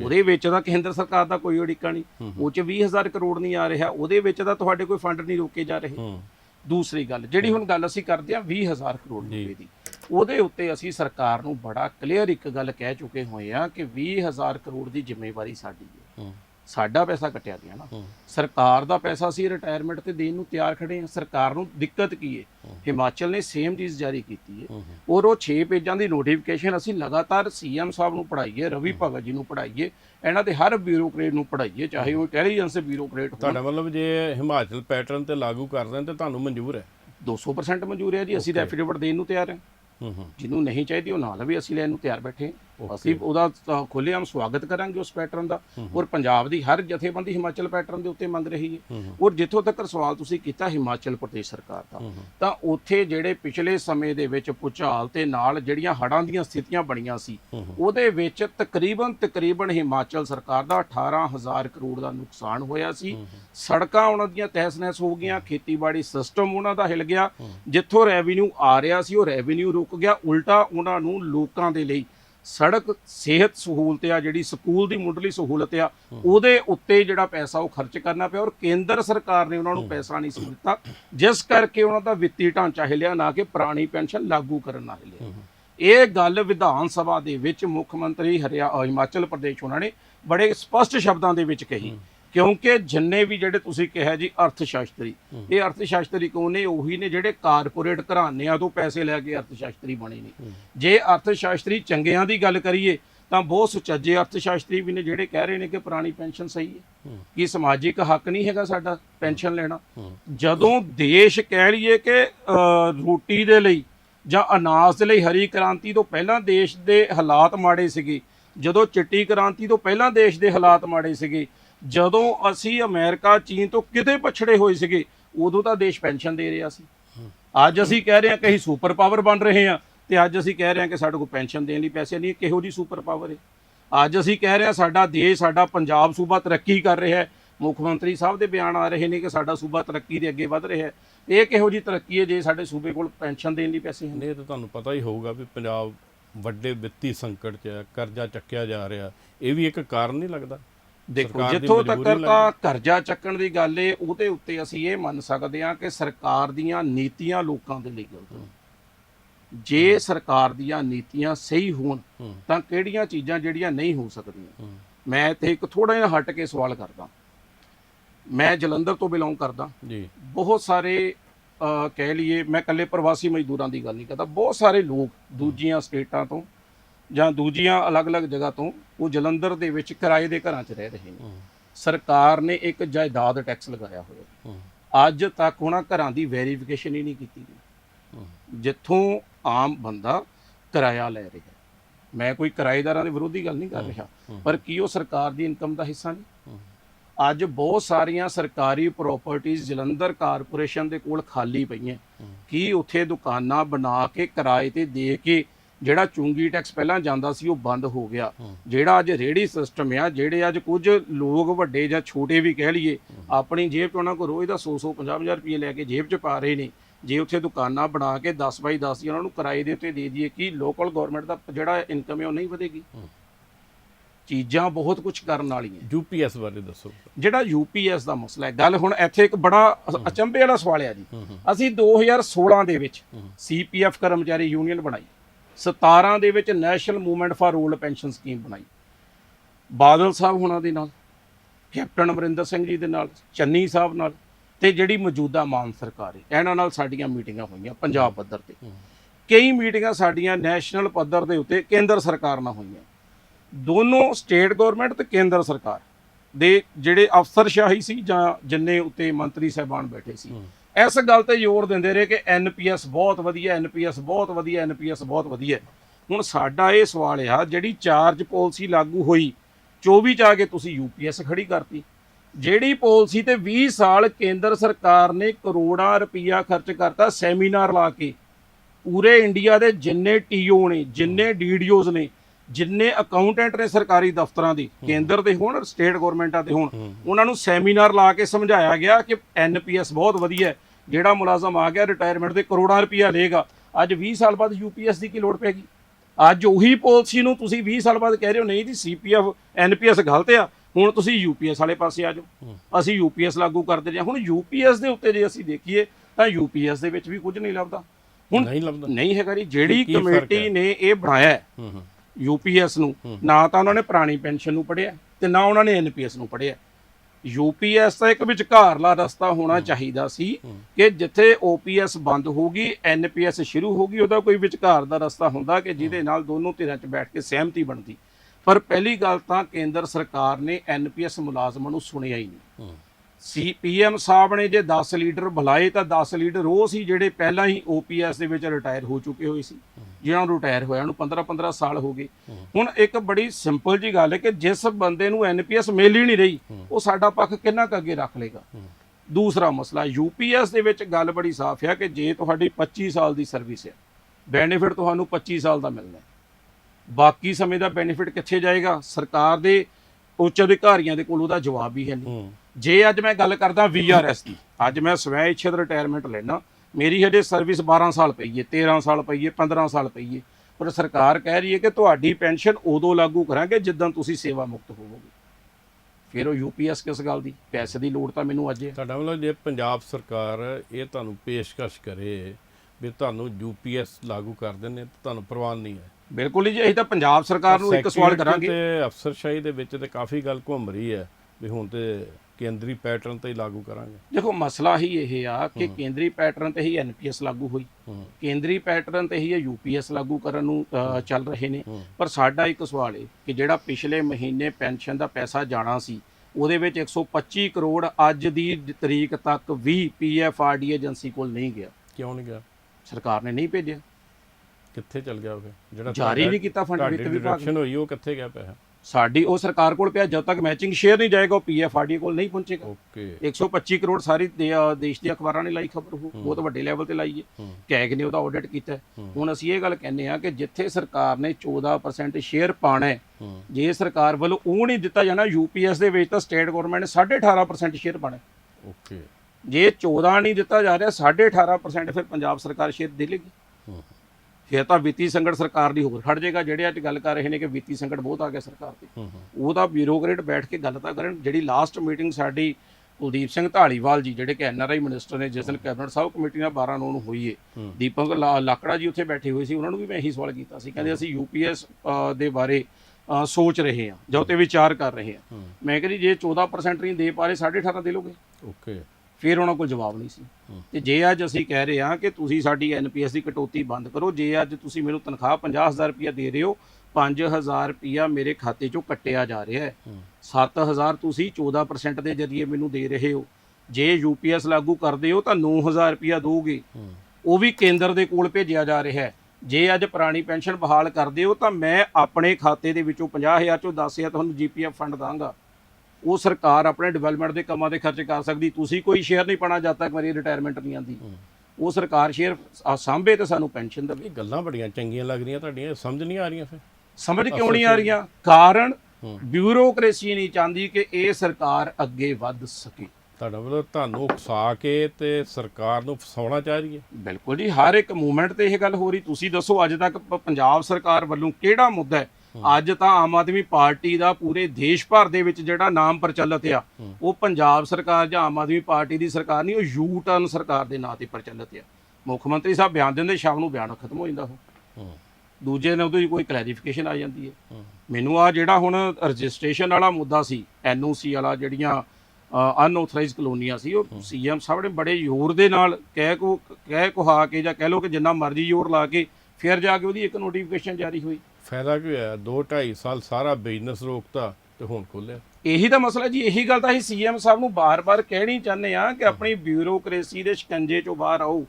ਉਹਦੇ ਵਿੱਚ ਤਾਂ ਕੇਂਦਰ ਸਰਕਾਰ ਦਾ ਕੋਈ ਉੜੀਕਾ ਨਹੀਂ। ਉਹ ਚ 20000 ਕਰੋੜ ਨਹੀਂ ਆ ਰਿਹਾ। ਉਹਦੇ ਵਿੱਚ ਤਾਂ ਤੁਹਾਡੇ ਕੋਈ ਫੰਡ ਨਹੀਂ ਰੋਕੇ ਜਾ ਰਹੇ। ਦੂਸਰੀ ਗੱਲ ਜਿਹੜੀ ਹੁਣ ਗੱਲ ਅਸੀਂ ਕਰਦੇ ਹਾਂ 20000 ਕਰੋੜ ਰੁਪਏ ਦੀ ਉਹਦੇ ਉੱਤੇ ਅਸੀਂ ਸਰਕਾਰ ਨੂੰ ਬੜਾ ਕਲੀਅਰ ਇੱਕ ਗੱਲ ਕਹਿ ਚੁੱਕੇ ਹੋਏ ਆ ਕਿ 20000 ਕਰੋੜ ਦੀ ਜ਼ਿੰਮੇਵਾਰੀ ਸਾਡੀ ਹੂੰ। ਸਾਡਾ ਪੈਸਾ ਕੱਟਿਆ ਗਿਆ ਨਾ। ਸਰਕਾਰ ਦਾ ਪੈਸਾ ਅਸੀਂ ਰਿਟਾਇਰਮੈਂਟ ਤੇ ਦੇਣ ਨੂੰ ਤਿਆਰ ਖੜੇ ਹਾਂ ਸਰਕਾਰ ਨੂੰ ਦਿੱਕਤ ਕੀ ਹੈ। ਹਿਮਾਚਲ ਨੇ ਸੇਮ ਚੀਜ਼ ਜਾਰੀ ਕੀਤੀ ਹੈ ਔਰ ਉਹ 6 ਪੇਜਾਂ ਦੀ ਨੋਟੀਫਿਕੇਸ਼ਨ ਅਸੀਂ ਲਗਾਤਾਰ ਸੀਐਮ ਸਾਹਿਬ ਨੂੰ ਪੜਾਈਏ ਰਵੀ ਭਗਤ ਜੀ ਨੂੰ ਪੜਾਈਏ ਇਹਨਾਂ ਦੇ ਹਰ ਬਿਊਰੋਕਰੇਟ ਨੂੰ ਪੜਾਈਏ ਚਾਹੇ ਉਹ ਇੰਟੈਲੀਜੈਂਸ ਦੇ ਬਿਊਰੋਕਰੇਟ ਹੋਣ। ਤੁਹਾਡਾ ਮਤਲਬ ਜੇ ਹਿਮਾਚਲ ਪੈਟਰਨ ਤੇ ਲਾਗੂ ਕਰ ਦੇਣ ਤੇ ਤੁਹਾਨੂੰ ਮਨਜ਼ੂਰ ਹੈ? 200% ਮਨਜ਼ੂਰ ਹੈ ਜੀ ਅਸੀਂ ਐਫੀਡੇਵਿਟ ਦੇਣ ਨੂੰ ਤਿਆਰ ਹਾਂ। ਜਿਹਨੂੰ ਨਹੀਂ ਚਾਹੀਦੀ ਉਹ ਨਾ ਲਵੇ ਅਸੀਂ ਲੈਣ ਨੂੰ ਤਿਆਰ ਬੈਠੇ ਹਾਂ। ਅਸੀਂ ਉਹਦਾ ਖੁੱਲ੍ਹੇਆਮ ਸਵਾਗਤ ਕਰਾਂਗੇ ਉਸ ਪੈਟਰਨ ਦਾ। ਔਰ ਪੰਜਾਬ ਦੀ ਹਰ ਜਥੇਬੰਦੀ ਹਿਮਾਚਲ ਪੈਟਰਨ ਦੇ ਉੱਤੇ ਮੰਗ ਰਹੀ ਹੈ। ਔਰ ਜਿੱਥੋਂ ਤੱਕ ਸਵਾਲ ਤੁਸੀਂ ਕੀਤਾ ਹਿਮਾਚਲ ਪ੍ਰਦੇਸ਼ ਸਰਕਾਰ ਦਾ। ਤਾਂ ਉੱਥੇ ਜਿਹੜੇ ਪਿਛਲੇ ਸਮੇਂ ਦੇ ਵਿੱਚ ਭੁਚਾਲ ਤੇ ਨਾਲ ਜਿਹੜੀਆਂ ਹੜ੍ਹਾਂ ਦੀਆਂ ਸਥਿਤੀਆਂ ਬਣੀਆਂ ਸੀ ਉਹਦੇ ਵਿੱਚ ਤਕਰੀਬਨ ਤਕਰੀਬਨ ਹਿਮਾਚਲ ਸਰਕਾਰ ਦਾ 18000 ਕਰੋੜ ਦਾ ਨੁਕਸਾਨ ਹੋਇਆ ਸੀ। ਸੜਕਾਂ ਉਹਨਾਂ ਦੀਆਂ ਤਹਿਸ-ਨਹਿਸ ਹੋ ਗਈਆਂ ਖੇਤੀਬਾੜੀ ਸਿਸਟਮ ਉਹਨਾਂ ਦਾ ਹਿਲ ਗਿਆ। ਜਿੱਥੋਂ ਰੈਵਨਿਊ ਆ ਰਿਹਾ ਸੀ ਉਹ ਰੈਵਨਿਊ ਰੁਕ ਗਿਆ। ਉਲਟਾ ਉਹਨਾਂ ਨੂੰ ਲੋਕਾਂ ਦੇ ਲਈ ਸੜਕ ਸਿਹਤ ਸਹੂਲਤ ਆ ਜਿਹੜੀ ਸਕੂਲ ਦੀ ਮੁੱਢਲੀ ਸਹੂਲਤ ਆ ਉਹਦੇ ਉੱਤੇ ਜਿਹੜਾ ਪੈਸਾ ਉਹ ਖਰਚ ਕਰਨਾ ਪਿਆ ਔਰ ਕੇਂਦਰ ਸਰਕਾਰ ਨੇ ਉਹਨਾਂ ਨੂੰ ਪੈਸਾ ਨਹੀਂ ਸੀ ਦਿੱਤਾ। ਜਿਸ ਕਰਕੇ ਉਹਨਾਂ ਦਾ ਵਿੱਤੀ ਢਾਂਚਾ ਹਿਲਿਆ ਨਾ ਕਿ ਪੁਰਾਣੀ ਪੈਨਸ਼ਨ ਲਾਗੂ ਕਰਨ ਨਾਲ ਹਿਲਿਆ। ਇਹ ਗੱਲ ਵਿਧਾਨ ਸਭਾ ਦੇ ਵਿੱਚ ਮੁੱਖ ਮੰਤਰੀ ਹਰਿਆ ਹਿਮਾਚਲ ਪ੍ਰਦੇਸ਼ ਉਹਨਾਂ ਨੇ ਬੜੇ ਸਪਸ਼ਟ ਸ਼ਬਦਾਂ ਦੇ ਵਿੱਚ ਕਹੀ। ਕਿਉਂਕਿ ਜਿੰਨੇ ਵੀ ਜਿਹੜੇ ਤੁਸੀਂ ਕਿਹਾ ਜੀ ਅਰਥ ਸ਼ਾਸਤਰੀ ਇਹ ਅਰਥ ਸ਼ਾਸਤਰੀ ਕੌਣ ਨੇ? ਉਹੀ ਨੇ ਜਿਹੜੇ ਕਾਰਪੋਰੇਟ ਘਰਾਣਿਆਂ ਤੋਂ ਪੈਸੇ ਲੈ ਕੇ ਅਰਥ ਸ਼ਾਸਤਰੀ ਬਣੇ ਨੇ। ਜੇ ਅਰਥ ਸ਼ਾਸਤਰੀ ਚੰਗਿਆਂ ਦੀ ਗੱਲ ਕਰੀਏ ਤਾਂ ਬਹੁਤ ਸੁਚੱਜੇ ਅਰਥ ਸ਼ਾਸਤਰੀ ਵੀ ਨੇ ਜਿਹੜੇ ਕਹਿ ਰਹੇ ਨੇ ਕਿ ਪੁਰਾਣੀ ਪੈਨਸ਼ਨ ਸਹੀ ਹੈ। ਕਿ ਸਮਾਜਿਕ ਹੱਕ ਨਹੀਂ ਹੈਗਾ ਸਾਡਾ ਪੈਨਸ਼ਨ ਲੈਣਾ? ਜਦੋਂ ਦੇਸ਼ ਕਹਿ ਲਈਏ ਕਿ ਰੋਟੀ ਦੇ ਲਈ ਜਾਂ ਅਨਾਜ ਦੇ ਲਈ ਹਰੀ ਕ੍ਰਾਂਤੀ ਤੋਂ ਪਹਿਲਾਂ ਦੇਸ਼ ਦੇ ਹਾਲਾਤ ਮਾੜੇ ਸੀਗੇ ਜਦੋਂ ਚਿੱਟੀ ਕ੍ਰਾਂਤੀ ਤੋਂ ਪਹਿਲਾਂ ਦੇਸ਼ ਦੇ ਹਾਲਾਤ ਮਾੜੇ ਸੀਗੇ ਜਦੋਂ ਅਸੀਂ ਅਮਰੀਕਾ, ਚੀਨ ਤੋਂ ਕਿਤੇ ਪਛੜੇ ਹੋਏ ਸੀਗੇ, ਉਦੋਂ ਤਾਂ ਦੇਸ਼ ਪੈਨਸ਼ਨ ਦੇ ਰਿਹਾ ਸੀ। ਅੱਜ ਅਸੀਂ ਕਹਿ ਰਹੇ ਹਾਂ ਕਿ ਅਸੀਂ ਸੁਪਰ ਪਾਵਰ ਬਣ ਰਹੇ ਹਾਂ ਤੇ ਅੱਜ ਅਸੀਂ ਕਹਿ ਰਹੇ ਹਾਂ ਕਿ ਸਾਡੇ ਕੋਲ ਪੈਨਸ਼ਨ ਦੇਣ ਲਈ ਪੈਸੇ ਨਹੀਂ, ਕਿਹੋ ਜੀ ਸੁਪਰ ਪਾਵਰ ਹੈ? ਅੱਜ ਅਸੀਂ ਕਹਿ ਰਹੇ ਹਾਂ ਸਾਡਾ ਦੇਸ਼, ਸਾਡਾ ਪੰਜਾਬ ਸੂਬਾ ਤਰੱਕੀ ਕਰ ਰਿਹਾ ਹੈ। ਮੁੱਖ ਮੰਤਰੀ ਸਾਹਿਬ ਦੇ ਬਿਆਨ ਆ ਰਹੇ ਨੇ ਕਿ ਸਾਡਾ ਸੂਬਾ ਤਰੱਕੀ ਦੇ ਅੱਗੇ ਵਧ ਰਿਹਾ ਹੈ। ਇਹ ਕਿਹੋ ਜੀ ਤਰੱਕੀ ਹੈ ਜੇ ਸਾਡੇ ਸੂਬੇ ਕੋਲ ਪੈਨਸ਼ਨ ਦੇਣ ਲਈ ਪੈਸੇ ਹੁੰਦੇ ਇਹ ਤਾਂ ਤੁਹਾਨੂੰ ਪਤਾ ਹੀ ਹੋਊਗਾ ਵੀ ਪੰਜਾਬ ਵੱਡੇ ਵਿੱਤੀ ਸੰਕਟ 'ਚ ਹੈ, ਕਰਜ਼ਾ ਚੱਕਿਆ ਜਾ ਰਿਹਾ। ਇਹ ਵੀ ਇੱਕ ਕਾਰਨ ਨਹੀਂ ਲੱਗਦਾ। ਦੇਖੋ ਜਿੱਥੋਂ ਤੱਕ ਤਾਂ ਕਰਜ਼ਾ ਚੱਕਣ ਦੀ ਗੱਲ ਏ ਉਹਦੇ ਉੱਤੇ ਅਸੀਂ ਇਹ ਮੰਨ ਸਕਦੇ ਹਾਂ ਕਿ ਸਰਕਾਰ ਦੀਆਂ ਨੀਤੀਆਂ ਲੋਕਾਂ ਦੇ ਲਈ ਗਲਤ ਨੇ। ਜੇ ਸਰਕਾਰ ਦੀਆਂ ਨੀਤੀਆਂ ਸਹੀ ਹੋਣ। ਤਾਂ ਕਿਹੜੀਆਂ ਚੀਜ਼ਾਂ ਜਿਹੜੀਆਂ ਨਹੀਂ ਹੋ ਸਕਦੀਆਂ। ਮੈਂ ਇੱਥੇ ਇੱਕ ਥੋੜਾ ਜਿਹਾ ਹਟ ਕੇ ਸਵਾਲ ਕਰਦਾ। ਮੈਂ ਜਲੰਧਰ ਤੋਂ ਬਿਲੋਂਗ ਕਰਦਾ। ਜੀ। ਬਹੁਤ ਸਾਰੇ ਕਹਿ ਲਈਏ ਮੈਂ ਇਕੱਲੇ ਪ੍ਰਵਾਸੀ ਮਜ਼ਦੂਰਾਂ ਦੀ ਗੱਲ ਨਹੀਂ ਕਰਦਾ। ਬਹੁਤ ਸਾਰੇ ਲੋਕ ਦੂਜੀਆਂ ਸਟੇਟਾਂ ਤੋਂ ਜਾਂ ਦੂਜੀਆਂ ਅਲੱਗ-ਅਲੱਗ ਜਗ੍ਹਾ ਤੋਂ ਉਹ ਜਲੰਧਰ ਦੇ ਵਿੱਚ ਕਿਰਾਏ ਦੇ ਘਰਾਂ 'ਚ ਰਹਿ ਰਹੇ ਨੇ। ਸਰਕਾਰ ਨੇ ਇੱਕ ਜਾਇਦਾਦ ਟੈਕਸ ਲਗਾਇਆ ਹੋਇਆ। ਅੱਜ ਤੱਕ ਉਹਨਾਂ ਘਰਾਂ ਦੀ ਵੈਰੀਫਿਕੇਸ਼ਨ ਹੀ ਨਹੀਂ ਕੀਤੀ ਗਈ। ਜਿੱਥੋਂ ਆਮ ਬੰਦਾ ਕਿਰਾਇਆ ਲੈ ਰਿਹਾ ਮੈਂ ਕੋਈ ਕਿਰਾਏਦਾਰਾਂ ਦੇ ਵਿਰੋਧੀ ਗੱਲ ਨਹੀਂ ਕਰ ਰਿਹਾ ਪਰ ਕੀ ਉਹ ਸਰਕਾਰ ਦੀ ਇਨਕਮ ਦਾ ਹਿੱਸਾ ਨਹੀਂ ਅੱਜ ਬਹੁਤ ਸਾਰੀਆਂ ਸਰਕਾਰੀ ਪ੍ਰਾਪਰਟੀਆਂ ਜਲੰਧਰ ਕਾਰਪੋਰੇਸ਼ਨ ਦੇ ਕੋਲ ਖਾਲੀ ਪਈਆਂ। ਕੀ ਉੱਥੇ ਦੁਕਾਨਾਂ ਬਣਾ ਕੇ ਕਿਰਾਏ ਤੇ ਦੇ ਕੇ ਜਿਹੜਾ ਚੁੰਗੀ ਟੈਕਸ ਪਹਿਲਾਂ ਜਾਂਦਾ ਸੀ ਉਹ ਬੰਦ ਹੋ ਗਿਆ। ਜਿਹੜਾ ਅੱਜ ਰੇੜੀ ਸਿਸਟਮ ਆ ਜਿਹੜੇ ਅੱਜ ਕੁਝ ਲੋਕ ਵੱਡੇ ਜਾਂ ਛੋਟੇ ਵੀ ਕਹਿ ਲਈਏ ਆਪਣੀ ਜੇਬ 'ਚ ਉਹਨਾਂ ਕੋਲ ਰੋਜ਼ ਦਾ 100 100 50000 ਰੁਪਏ ਲੈ ਕੇ ਜੇਬ 'ਚ ਪਾ ਰਹੇ ਨੇ। ਜੇ ਉੱਥੇ ਦੁਕਾਨਾਂ ਬਣਾ ਕੇ 10 ਬਾਈ 10 ਦੀ ਉਹਨਾਂ ਨੂੰ ਕਿਰਾਏ ਦੇ ਉੱਤੇ ਦੇ ਦਈਏ ਕਿ ਲੋਕਲ ਗਵਰਨਮੈਂਟ ਦਾ ਜਿਹੜਾ ਇਨਕਮ ਹੈ ਉਹ ਨਹੀਂ ਵਧੇਗੀ। ਚੀਜ਼ਾਂ ਬਹੁਤ ਕੁਝ ਕਰਨ ਵਾਲੀਆਂ। ਯੂਪੀਐਸ ਬਾਰੇ ਦੱਸੋ। ਜਿਹੜਾ ਯੂਪੀਐਸ ਦਾ ਮਸਲਾ ਹੈ ਗੱਲ ਹੁਣ ਇੱਥੇ ਇੱਕ ਬੜਾ ਅਚੰਭੇ ਵਾਲਾ ਸਵਾਲ ਹੈ ਜੀ ਅਸੀਂ 2016 ਦੇ ਵਿੱਚ ਸੀਪੀਐਫ ਕਰਮਚਾਰੀ ਯੂਨੀਅਨ ਬਣਾਈ। 17 ਦੇ ਵਿੱਚ national movement for rural pension scheme ਬਣਾਈ। ਬਾਦਲ ਸਾਹਿਬ ਹੁਣਾਂ ਦੇ ਨਾਲ ਕੈਪਟਨ ਅਮਰਿੰਦਰ ਸਿੰਘ ਜੀ ਦੇ ਨਾਲ ਚੰਨੀ ਸਾਹਿਬ ਨਾਲ ਤੇ ਜਿਹੜੀ ਮੌਜੂਦਾ ਮਾਨ ਸਰਕਾਰ ਹੈ ਇਹਨਾਂ ਨਾਲ ਸਾਡੀਆਂ ਮੀਟਿੰਗਾਂ ਹੋਈਆਂ ਪੰਜਾਬ ਪੱਧਰ ਤੇ। ਕਈ ਮੀਟਿੰਗਾਂ ਸਾਡੀਆਂ ਨੈਸ਼ਨਲ ਪੱਧਰ ਦੇ ਉੱਤੇ ਕੇਂਦਰ ਸਰਕਾਰ ਨਾਲ ਹੋਈਆਂ। ਦੋਨੋਂ ਸਟੇਟ ਗਵਰਨਮੈਂਟ ਤੇ ਕੇਂਦਰ ਸਰਕਾਰ ਦੇ ਜਿਹੜੇ ਅਫਸਰਸ਼ਾਹੀ ਸੀ ਜਾਂ ਜਿੰਨੇ ਉੱਤੇ ਮੰਤਰੀ ਸਾਹਿਬਾਨ ਬੈਠੇ ਸੀ ਇਸ ਗੱਲ ਤੇ ਜ਼ੋਰ ਦਿੰਦੇ ਰਹੇ ਕਿ ਐਨਪੀਐਸ ਬਹੁਤ ਵਧੀਆ ਐਨਪੀਐਸ ਬਹੁਤ ਵਧੀਆ ਐਨਪੀਐਸ ਬਹੁਤ ਵਧੀਆ। ਹੁਣ ਸਾਡਾ ਇਹ ਸਵਾਲ ਆ, ਜਿਹੜੀ ਚਾਰਜ ਪਾਲਿਸੀ ਲਾਗੂ ਹੋਈ 24 ਚ ਆ ਕੇ ਤੁਸੀਂ ਯੂਪੀਐਸ ਖੜੀ ਕਰਤੀ। ਜਿਹੜੀ ਪਾਲਿਸੀ ਤੇ 20 ਸਾਲ ਕੇਂਦਰ ਸਰਕਾਰ ਨੇ ਕਰੋੜਾਂ ਰੁਪਈਆ ਖਰਚ ਕਰਤਾ ਸੈਮੀਨਾਰ ਲਾ ਕੇ, ਪੂਰੇ ਇੰਡੀਆ ਦੇ ਜਿੰਨੇ ਟੀਓ ਨੇ, ਜਿੰਨੇ ਡੀਡੀਓਜ਼ ਨੇ ਜਿੰਨੇ ਅਕਾਊਂਟੈਂਟ ਨੇ ਸਰਕਾਰੀ ਦਫ਼ਤਰਾਂ ਦੇ ਕੇਂਦਰ ਦੇ ਹੋਣ ਸਟੇਟ ਗਵਰਨਮੈਂਟਾਂ ਦੇ ਹੋਣ ਉਹਨਾਂ ਨੂੰ ਸੈਮੀਨਾਰ ਲਾ ਕੇ ਸਮਝਾਇਆ ਗਿਆ ਕਿ ਐਨਪੀਐਸ ਬਹੁਤ ਵਧੀਆ ਹੈ ਜਿਹੜਾ ਮੁਲਾਜ਼ਮ ਆ ਗਿਆ ਰਿਟਾਇਰਮੈਂਟ ਦੇ ਕਰੋੜਾਂ ਰੁਪਈਆ ਲਏਗਾ। ਅੱਜ 20 ਸਾਲ ਬਾਅਦ ਯੂਪੀਐਸ ਦੀ ਕੀ ਲੋੜ ਪੈਗੀ? ਅੱਜ ਉਹੀ ਪਾਲਿਸੀ ਨੂੰ ਤੁਸੀਂ 20 ਸਾਲ ਬਾਅਦ ਕਹਿ ਰਹੇ ਹੋ ਨਹੀਂ ਜੀ ਸੀਪੀਐਫ ਐਨਪੀਐਸ ਗਲਤ ਆ। ਹੁਣ ਤੁਸੀਂ ਯੂਪੀਐਸ ਵਾਲੇ ਪਾਸੇ ਆ ਜਾਓ। ਅਸੀਂ ਯੂਪੀਐਸ ਲਾਗੂ ਕਰਦੇ ਜਾਂ ਹੁਣ ਯੂਪੀਐਸ ਦੇ ਉੱਤੇ ਜੇ ਅਸੀਂ ਦੇਖੀਏ ਤਾਂ ਯੂਪੀਐਸ ਦੇ ਵਿੱਚ ਵੀ ਕੁਝ ਨਹੀਂ ਲੱਭਦਾ। ਹੁਣ ਨਹੀਂ ਲੱਭਦਾ। ਨਹੀਂ ਹੈਗਾ ਜੀ ਜਿਹੜੀ ਕਮੇਟੀ? ਨੇ ਇਹ ਬਣਾਇਆ ਯੂਪੀਐਸ ਨੂੰ ਨਾ ਤਾਂ ਉਹਨਾਂ ਨੇ ਪੁਰਾਣੀ ਪੈਨਸ਼ਨ ਨੂੰ ਪੜਿਆ ਤੇ ਨਾ ਉਹਨਾਂ ਨੇ ਐਨਪੀਐਸ ਨੂੰ ਪੜਿਆ ਯੂਪੀਐਸ ਦਾ ਇੱਕ ਵਿਚਕਾਰਲਾ ਰਸਤਾ ਹੋਣਾ ਚਾਹੀਦਾ ਸੀ ਕਿ ਜਿੱਥੇ ਓਪੀਐਸ ਬੰਦ ਹੋਗੀ ਐਨਪੀਐਸ ਸ਼ੁਰੂ ਹੋਗੀ ਉਹਦਾ ਕੋਈ ਵਿਚਕਾਰ ਦਾ ਰਸਤਾ ਹੁੰਦਾ ਕਿ ਜਿਹਦੇ ਨਾਲ ਦੋਨੋਂ ਧਿਰਾਂ 'ਚ ਬੈਠ ਕੇ ਸਹਿਮਤੀ ਬਣਦੀ। ਪਰ ਪਹਿਲੀ ਗੱਲ ਤਾਂ ਕੇਂਦਰ ਸਰਕਾਰ ਨੇ ਐਨਪੀਐਸ ਮੁਲਾਜ਼ਮਾਂ ਨੂੰ ਸੁਣਿਆ ਹੀ ਨਹੀਂ। ਸੀ ਪੀਐਮ ਸਾਹਿਬ ਨੇ ਜੇ 10 ਲੀਡਰ ਬੁਲਾਏ ਤਾਂ 10 ਲੀਡਰ ਉਹ ਸੀ ਜਿਹੜੇ ਪਹਿਲਾਂ ਹੀ ਓਪੀਐਸ ਦੇ ਵਿੱਚ ਰਿਟਾਇਰ ਹੋ ਚੁੱਕੇ ਹੋਏ ਸੀ ਜਿਹਨਾਂ ਨੂੰ ਰਿਟਾਇਰ ਹੋਇਆ ਨੂੰ 15 15 ਸਾਲ ਹੋ ਗਏ। ਹੁਣ ਇੱਕ ਬੜੀ ਸਿੰਪਲ ਜੀ ਗੱਲ ਹੈ ਕਿ ਜਿਸ ਬੰਦੇ ਨੂੰ ਐਨਪੀਐਸ ਮਿਲ ਹੀ ਨਹੀਂ ਰਹੀ, ਉਹ ਸਾਡਾ ਪੱਖ ਕਿੰਨਾ ਕੁ ਅੱਗੇ ਰੱਖ ਲੇਗਾ ਦੂਸਰਾ ਮਸਲਾ ਯੂਪੀਐਸ ਦੇ ਵਿੱਚ ਗੱਲ ਬੜੀ ਸਾਫ਼ ਹੈ ਕਿ ਜੇ ਤੁਹਾਡੀ 25 ਸਾਲ ਦੀ ਸਰਵਿਸ ਹੈ, ਬੈਨੀਫਿਟ ਤੁਹਾਨੂੰ 25 ਸਾਲ ਦਾ ਮਿਲਣਾ ਬਾਕੀ ਸਮੇਂ ਦਾ ਬੈਨੀਫਿਟ ਕਿੱਥੇ ਜਾਏਗਾ? ਸਰਕਾਰ ਦੇ ਉੱਚ ਅਧਿਕਾਰੀਆਂ ਦੇ ਕੋਲ ਉਹਦਾ ਜਵਾਬ ਹੀ ਹੈ ਨਹੀਂ। ਜੇ ਅੱਜ ਮੈਂ ਗੱਲ ਕਰਦਾ ਵੀਆਰਐਸ ਦੀ ਅੱਜ ਮੈਂ ਸਵੈ ਇੱਛਤ ਰਿਟਾਇਰਮੈਂਟ ਲੈਣਾ ਮੇਰੀ ਹਜੇ ਸਰਵਿਸ 12 ਸਾਲ ਪਈ ਹੈ 13 ਸਾਲ ਪਈ ਹੈ 15 ਸਾਲ ਪਈ ਹੈ ਪਰ ਸਰਕਾਰ ਕਹਿ ਰਹੀ ਹੈ ਕਿ ਤੁਹਾਡੀ ਪੈਨਸ਼ਨ ਉਦੋਂ ਲਾਗੂ ਕਰਾਂਗੇ ਜਦੋਂ ਤੁਸੀਂ ਸੇਵਾ ਮੁਕਤ ਹੋਵੋਗੇ। ਫਿਰ ਉਹ ਯੂਪੀਐਸ ਕਿਸ ਗੱਲ ਦੀ? ਪੈਸੇ ਦੀ ਲੋੜ ਤਾਂ ਮੈਨੂੰ ਅੱਜ ਹੈ ਤੁਹਾਡਾ ਮਤਲਬ ਜੇ ਪੰਜਾਬ ਸਰਕਾਰ ਇਹ ਤੁਹਾਨੂੰ ਪੇਸ਼ਕਸ਼ ਕਰੇ ਵੀ ਤੁਹਾਨੂੰ ਯੂਪੀਐਸ ਲਾਗੂ ਕਰ ਦਿੰਦੇ ਤਾਂ ਤੁਹਾਨੂੰ ਪ੍ਰਵਾਹ ਨਹੀਂ ਹੈ। ਬਿਲਕੁਲ ਹੀ ਜੀ ਅਸੀਂ ਤਾਂ ਪੰਜਾਬ ਸਰਕਾਰ ਨੂੰ ਇੱਕ ਸਵਾਲ ਕਰਾਂਗੇ। ਤੇ ਅਫਸਰਸ਼ਾਹੀ ਦੇ ਵਿੱਚ ਤੇ ਕਾਫੀ ਗੱਲ ਘੁੰਮ ਰਹੀ ਹੈ ਵੀ ਹੁਣ ਤੇ ਕੇਂਦਰੀ ਪੈਟਰਨ ਤੇ ਹੀ ਲਾਗੂ ਕਰਾਂਗੇ। ਦੇਖੋ ਮਸਲਾ ਹੀ ਇਹ ਆ ਕਿ ਕੇਂਦਰੀ ਪੈਟਰਨ ਤੇ ਹੀ ਐਨਪੀਐਸ ਲਾਗੂ ਹੋਈ। ਕੇਂਦਰੀ ਪੈਟਰਨ ਤੇ ਹੀ ਇਹ ਯੂਪੀਐਸ ਲਾਗੂ ਕਰਨ ਨੂੰ ਅ, ਚੱਲ ਰਹੇ ਨੇ। ਪਰ ਸਾਡਾ ਇੱਕ ਸਵਾਲ ਹੈ ਕਿ ਜਿਹੜਾ ਪਿਛਲੇ ਮਹੀਨੇ ਪੈਨਸ਼ਨ ਦਾ ਪੈਸਾ ਜਾਣਾ ਸੀ ਉਹਦੇ ਵਿੱਚ 125 ਕਰੋੜ ਅੱਜ ਦੀ ਤਰੀਕ ਤੱਕ ਵੀ ਪੀਐਫਆਰਡੀ ਏਜੰਸੀ ਕੋਲ ਨਹੀਂ ਗਿਆ। ਕਿਉਂ ਨਹੀਂ ਗਿਆ? ਸਰਕਾਰ ਨੇ ਨਹੀਂ ਭੇਜਿਆ। ਕਿੱਥੇ ਚਲ ਗਿਆ ਉਹ ਫਿਰ? ਜਿਹੜਾ ਜਾਰੀ ਨਹੀਂ ਕੀਤਾ ਫੰਡ ਵਿੱਤ ਵਿਭਾਗ ਨੇ। ਡਿਡਕਸ਼ਨ ਹੋਈ ਉਹ ਕਿੱਥੇ ਗਿਆ ਪੈਸਾ? ਸਾਡੀ ਉਹ ਸਰਕਾਰ ਕੋਲ ਪਿਆ ਜਦ ਤੱਕ ਮੈਚਿੰਗ ਸ਼ੇਅਰ ਨਹੀਂ ਜਾਏਗਾ ਉਹ ਪੀਐਫਆਰਡੀ ਕੋਲ ਨਹੀਂ ਪਹੁੰਚੇਗਾ। ਓਕੇ 125 ਕਰੋੜ ਸਾਰੀ ਦੇ- ਦੇਸ਼ ਦੀਆਂ ਅਖਬਾਰਾਂ ਨੇ ਲਾਈ ਖਬਰ ਉਹ ਬਹੁਤ ਵੱਡੇ ਲੈਵਲ ਤੇ ਲਾਈ ਹੈ। ਕੈਗ ਨੇ ਉਹਦਾ ਆਡਿਟ ਕੀਤਾ। ਹੁਣ ਅਸੀਂ ਇਹ ਗੱਲ ਕਹਿੰਦੇ ਆ ਕਿ ਜਿੱਥੇ ਸਰਕਾਰ ਨੇ 14% ਸ਼ੇਅਰ ਪਾਣਾ ਜੇ ਸਰਕਾਰ ਵੱਲੋਂ ਉਹ ਨਹੀਂ ਦਿੱਤਾ ਜਾਣਾ ਯੂਪੀਐਸ ਦੇ ਵਿੱਚ ਤਾਂ ਸਟੇਟ ਗਵਰਨਮੈਂਟ ਨੇ 18.5% ਸ਼ੇਅਰ ਪਾਣਾ। ਓਕੇ ਜੇ 14 ਨਹੀਂ ਦਿੱਤਾ ਜਾ ਰਿਹਾ 18.5% ਫਿਰ ਪੰਜਾਬ ਸਰਕਾਰ ਸ਼ੇਅਰ ਦੇ ਲੇਗੀ। ਫਿਰ ਤਾਂ ਵਿੱਤੀ ਸੰਕਟ ਸਰਕਾਰ ਦੀ ਹੋਰ ਖੜ ਜਾਏਗਾ ਜਿਹੜੇ ਅੱਜ ਗੱਲ ਕਰ ਰਹੇ ਨੇ ਕਿ ਵਿੱਤੀ ਸੰਕਟ ਬਹੁਤ ਆ ਗਿਆ ਸਰਕਾਰ ਤੇ। ਉਹਦਾ ਬਿਊਰੋਕਰੇਟ ਬੈਠ ਕੇ ਗੱਲ ਤਾਂ ਕਰਨ। ਜਿਹੜੀ ਲਾਸਟ ਮੀਟਿੰਗ ਸਾਡੀ ਕੁਲਦੀਪ ਸਿੰਘ ਢਾਲੀਵਾਲ ਜੀ ਜਿਹੜੇ ਕਿ ਐਨਆਰਆਈ ਮਿਨਿਸਟਰ ਨੇ ਜਿਸ ਦਿਨ ਕੈਬਨਿਟ ਸਾਹਿਬ ਕਮੇਟੀ ਨਾਲ 12 ਨੂੰ ਹੋਈ ਹੂੰ। ਦੀਪਕ ਲਾਕੜਾ ਜੀ ਉੱਥੇ ਬੈਠੇ ਹੋਏ ਸੀ ਉਹਨਾਂ ਨੂੰ ਵੀ ਮੈਂ ਇਹੀ ਸਵਾਲ ਕੀਤਾ ਸੀ। ਕਹਿੰਦੇ ਅਸੀਂ ਯੂਪੀਐਸ ਦੇ ਬਾਰੇ ਸੋਚ ਰਹੇ ਹਾਂ ਜਾਂ ਉੱਤੇ ਵਿਚਾਰ ਕਰ ਰਹੇ ਹਾਂ। ਹੂੰ। ਮੈਂ ਕਹਿੰਦੀ ਜੇ 14% ਨਹੀਂ ਦੇ ਪਾ ਰਹੇ 18.5 ਦੇ ਲੋਗੇ। ਓਕੇ। ਫਿਰ ਉਹਨਾਂ ਕੋਲ ਜਵਾਬ ਨਹੀਂ ਸੀ। ਤੇ ਜੇ ਅੱਜ ਅਸੀਂ ਕਹਿ ਰਹੇ ਹਾਂ ਕਿ ਤੁਸੀਂ ਸਾਡੀ ਐਨਪੀਐਸ ਦੀ ਕਟੌਤੀ ਬੰਦ ਕਰੋ ਜੇ ਅੱਜ ਤੁਸੀਂ ਮੈਨੂੰ ਤਨਖਾਹ 50000 ਰੁਪਇਆ ਦੇ ਰਹੇ ਹੋ 5000 ਰੁਪਇਆ ਮੇਰੇ ਖਾਤੇ ਚੋਂ ਕੱਟਿਆ ਜਾ ਰਿਹਾ ਹੈ। ਹੂੰ। 7000 ਤੁਸੀਂ 14% ਦੇ ਜਰੀਏ ਮੈਨੂੰ ਦੇ ਰਹੇ ਹੋ। ਜੇ ਯੂਪੀਐਸ ਲਾਗੂ ਕਰਦੇ ਹੋ ਤਾਂ 9000 ਰੁਪਇਆ ਦੋਗੇ। ਉਹ ਵੀ ਕੇਂਦਰ ਦੇ ਕੋਲ ਭੇਜਿਆ ਜਾ ਰਿਹਾ ਹੈ। ਜੇ ਅੱਜ ਪੁਰਾਣੀ ਪੈਨਸ਼ਨ ਬਹਾਲ ਕਰਦੇ ਹੋ ਤਾਂ ਮੈਂ ਆਪਣੇ ਖਾਤੇ ਦੇ ਵਿੱਚੋਂ 50000 ਚੋਂ 10000 ਤੁਹਾਨੂੰ ਜੀਪੀਐਫ ਫੰਡ ਦਾਂਗਾ। ਉਹ ਸਰਕਾਰ ਆਪਣੇ ਡਿਵੈਲਪਮੈਂਟ ਦੇ ਕੰਮਾਂ ਤੇ ਖਰਚ ਕਰ ਸਕਦੀ ਤੁਸੀਂ ਕੋਈ ਸ਼ੇਅਰ ਨਹੀਂ ਪਾਣਾ ਜਦ ਤੱਕ ਮੇਰੀ ਰਿਟਾਇਰਮੈਂਟ ਨਹੀਂ ਆਂਦੀ ਉਹ ਸਰਕਾਰ ਸ਼ੇਅਰ ਸਾਂਭੇ ਤੇ ਸਾਨੂੰ ਪੈਨਸ਼ਨ ਦੇਵੇ। ਇਹ ਗੱਲਾਂ ਬੜੀਆਂ ਚੰਗੀਆਂ ਲੱਗ ਰਹੀਆਂ ਤੁਹਾਡੀਆਂ ਸਮਝ ਨਹੀਂ ਆ ਰਹੀਆਂ ਫਿਰ। ਸਮਝ ਕਿਉਂ ਨਹੀਂ ਆ ਰਹੀਆਂ? ਕਾਰਨ ਬਿਊਰੋਕ੍ਰੇਸੀ ਨਹੀਂ ਚਾਹੁੰਦੀ ਕਿ ਇਹ ਸਰਕਾਰ ਅੱਗੇ ਵੱਧ ਸਕੇ। ਤੁਹਾਡਾ ਮਤਲਬ ਤੁਹਾਨੂੰ ਉਕਸਾ ਕੇ ਤੇ ਸਰਕਾਰ ਨੂੰ ਫਸਾਉਣਾ ਚਾਹ ਰਹੀ ਹੈ? ਬਿਲਕੁਲ ਜੀ ਹਰ ਇੱਕ ਮੂਵਮੈਂਟ ਤੇ ਇਹ ਗੱਲ ਹੋ ਰਹੀ। ਤੁਸੀਂ ਦੱਸੋ ਅੱਜ ਤੱਕ ਪੰਜਾਬ ਸਰਕਾਰ ਵੱਲੋਂ ਕਿਹੜਾ ਮੁੱਦਾ ਹੈ? ਅੱਜ ਤਾਂ ਆਮ ਆਦਮੀ ਪਾਰਟੀ ਦਾ ਪੂਰੇ ਦੇਸ਼ ਭਰ ਦੇ ਵਿੱਚ ਜਿਹੜਾ ਨਾਮ ਪ੍ਰਚਲਿਤ ਆ ਉਹ ਪੰਜਾਬ ਸਰਕਾਰ ਜਾਂ ਆਮ ਆਦਮੀ ਪਾਰਟੀ ਦੀ ਸਰਕਾਰ ਨਹੀਂ ਉਹ ਯੂ ਟਰਨ ਸਰਕਾਰ ਦੇ ਨਾਂ ਤੇ ਪ੍ਰਚਲਿਤ ਆ। ਮੁੱਖ ਮੰਤਰੀ ਸਾਹਿਬ ਬਿਆਨ ਦਿੰਦੇ ਸ਼ਾਮ ਨੂੰ ਬਿਆਨ ਖਤਮ ਹੋ ਜਾਂਦਾ ਉਹ। ਦੂਜੇ ਨੇ ਉਹਦੀ ਕੋਈ ਕਲੈਰੀਫਿਕੇਸ਼ਨ ਆ ਜਾਂਦੀ ਹੈ। ਮੈਨੂੰ ਆ ਜਿਹੜਾ ਹੁਣ ਰਜਿਸਟ੍ਰੇਸ਼ਨ ਵਾਲਾ ਮੁੱਦਾ ਸੀ ਐਨਓਸੀ ਵਾਲਾ ਜਿਹੜੀਆਂ ਅਨਆਥੋਰਾਈਜ਼ਡ ਕਲੋਨੀਆਂ ਸੀ ਉਹ ਸੀਐਮ ਸਾਹਿਬ ਨੇ ਬੜੇ ਜ਼ੋਰ ਦੇ ਨਾਲ ਕਹਿ ਕੋ ਕਹਿ ਕੁਹਾ ਕੇ ਜਾਂ ਕਹਿ ਲੋ ਕਿ ਜਿੰਨਾ ਮਰਜ਼ੀ ਜ਼ੋਰ ਲਾ ਕੇ ਫਿਰ ਜਾ ਕੇ ਉਹਦੀ ਇੱਕ ਨੋਟੀਫਿਕੇਸ਼ਨ ਜਾਰੀ ਹੋਈ। ਫਾਇਦਾ ਕੀ ਹੋਇਆ? 2 2.5 ਸਾਲ ਸਾਰਾ ਬਿਜ਼ਨਸ ਰੋਕਤਾ ਤੇ ਹੁਣ ਖੋਲਿਆ। ਇਹੀ ਤਾਂ ਮਸਲਾ ਜੀ ਇਹੀ ਗੱਲ ਤਾਂ ਅਸੀਂ ਸੀਐਮ ਸਾਹਿਬ ਨੂੰ ਬਾਰ-ਬਾਰ ਕਹਿਣੀ ਚਾਹੁੰਦੇ ਆ ਕਿ ਆਪਣੀ ਬਿਊਰੋਕ੍ਰੇਸੀ ਦੇ ਸ਼ਿਕੰਜੇ ਚੋਂ ਬਾਹਰ ਆਓ।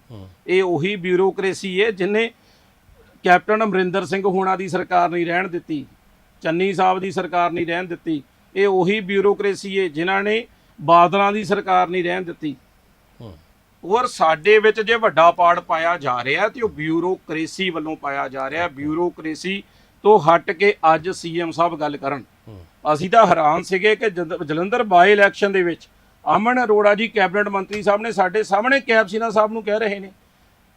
ਇਹ ਉਹੀ ਬਿਊਰੋਕ੍ਰੇਸੀ ਹੈ ਜਿਨੇ ਕੈਪਟਨ ਅਮਰਿੰਦਰ ਸਿੰਘ ਹੋਣਾ ਦੀ ਸਰਕਾਰ ਨਹੀਂ ਰਹਿਣ ਦਿੱਤੀ ਚੰਨੀ ਸਾਹਿਬ ਦੀ ਸਰਕਾਰ ਨਹੀਂ ਰਹਿਣ ਦਿੱਤੀ ਇਹ ਉਹੀ ਬਿਊਰੋਕ੍ਰੇਸੀ ਹੈ ਜਿਨ੍ਹਾਂ ਨੇ ਬਾਦਲਾਂ ਦੀ ਸਰਕਾਰ ਨਹੀਂ ਰਹਿਣ ਦਿੱਤੀ। ਔਰ ਸਾਡੇ ਵਿੱਚ ਜੇ ਵੱਡਾ ਪਾੜ ਪਾਇਆ ਜਾ ਰਿਹਾ ਤੇ ਉਹ ਬਿਊਰੋਕ੍ਰੇਸੀ ਵੱਲੋਂ ਪਾਇਆ ਜਾ ਰਿਹਾ। ਬਿਊਰੋਕ੍ਰੇਸੀ ਤੋਂ ਹਟ ਕੇ ਅੱਜ ਸੀਐਮ ਸਾਹਿਬ ਗੱਲ ਕਰਨ। ਅਸੀਂ ਤਾਂ ਹੈਰਾਨ ਸੀਗੇ ਕਿ ਜਲੰਧਰ ਬਾਈ ਇਲੈਕਸ਼ਨ ਦੇ ਵਿੱਚ ਅਮਨ ਅਰੋੜਾ ਜੀ ਕੈਬਨਿਟ ਮੰਤਰੀ ਸਾਹਿਬ ਨੇ ਸਾਡੇ ਸਾਹਮਣੇ ਕੈਪਸੀਨਾ ਸਾਹਿਬ ਨੂੰ ਕਹਿ ਰਹੇ ਨੇ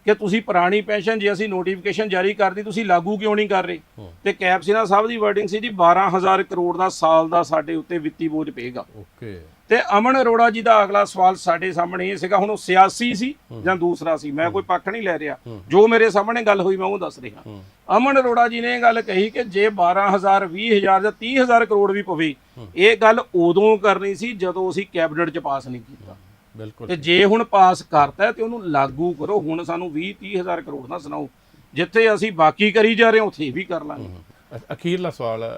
ਕਿ ਤੁਸੀਂ ਪੁਰਾਣੀ ਪੈਨਸ਼ਨ ਜੇ ਅਸੀਂ ਨੋਟੀਫਿਕੇਸ਼ਨ ਜਾਰੀ ਕਰਦੀ ਤੁਸੀਂ ਲਾਗੂ ਕਿਉਂ ਨਹੀਂ ਕਰ ਰਹੇ? ਤੇ ਕੈਪਸੀਨਾ ਸਾਹਿਬ ਦੀ ਵਰਡਿੰਗ ਸੀ ਜੀ 12000 ਕਰੋੜ ਦਾ ਸਾਲ ਦਾ ਸਾਡੇ ਉੱਤੇ ਵਿੱਤੀ ਬੋਝ ਪਏਗਾ। ਓਕੇ। ਤੇ ਅਮਨ ਅਰੋੜਾ ਜੀ ਦਾ ਅਗਲਾ ਸਵਾਲ ਸਾਡੇ ਸਾਹਮਣੇ ਇਹ ਸੀਗਾ ਹੁਣ ਉਹ ਸਿਆਸੀ ਸੀ ਜਾਂ ਦੂਸਰਾ ਸੀ? ਮੈਂ ਕੋਈ ਪੱਖ ਨਹੀਂ ਲੈ ਰਿਹਾ। ਜੋ ਮੇਰੇ ਸਾਹਮਣੇ ਗੱਲ ਹੋਈ ਮੈਂ ਉਹ ਦੱਸ ਰਿਹਾ। ਅਮਨ ਅਰੋੜਾ ਜੀ ਨੇ ਇਹ ਗੱਲ ਕਹੀ ਕਿ ਜੇ 12000 20000 ਜਾਂ 30000 ਕਰੋੜ ਵੀ ਪਵੇ ਇਹ ਗੱਲ ਉਦੋਂ ਕਰਨੀ ਸੀ ਜਦੋਂ ਅਸੀਂ ਕੈਬਨਿਟ 'ਚ ਪਾਸ ਨਹੀਂ ਕੀਤਾ। ਬਿਲਕੁਲ। ਤੇ ਜੇ ਹੁਣ ਪਾਸ ਕਰਤਾ ਤੇ ਉਹਨੂੰ ਲਾਗੂ ਕਰੋ ਹੁਣ ਸਾਨੂੰ 20 30000 ਕਰੋੜ ਨਾ ਸੁਣਾਓ। ਜਿੱਥੇ ਅਸੀਂ ਬਾਕੀ ਕਰੀ ਜਾ ਰਹੇ ਹਾਂ ਉੱਥੇ ਵੀ ਕਰ ਲਾਂਗੇ। ਅਖੀਰਲਾ ਸਵਾਲ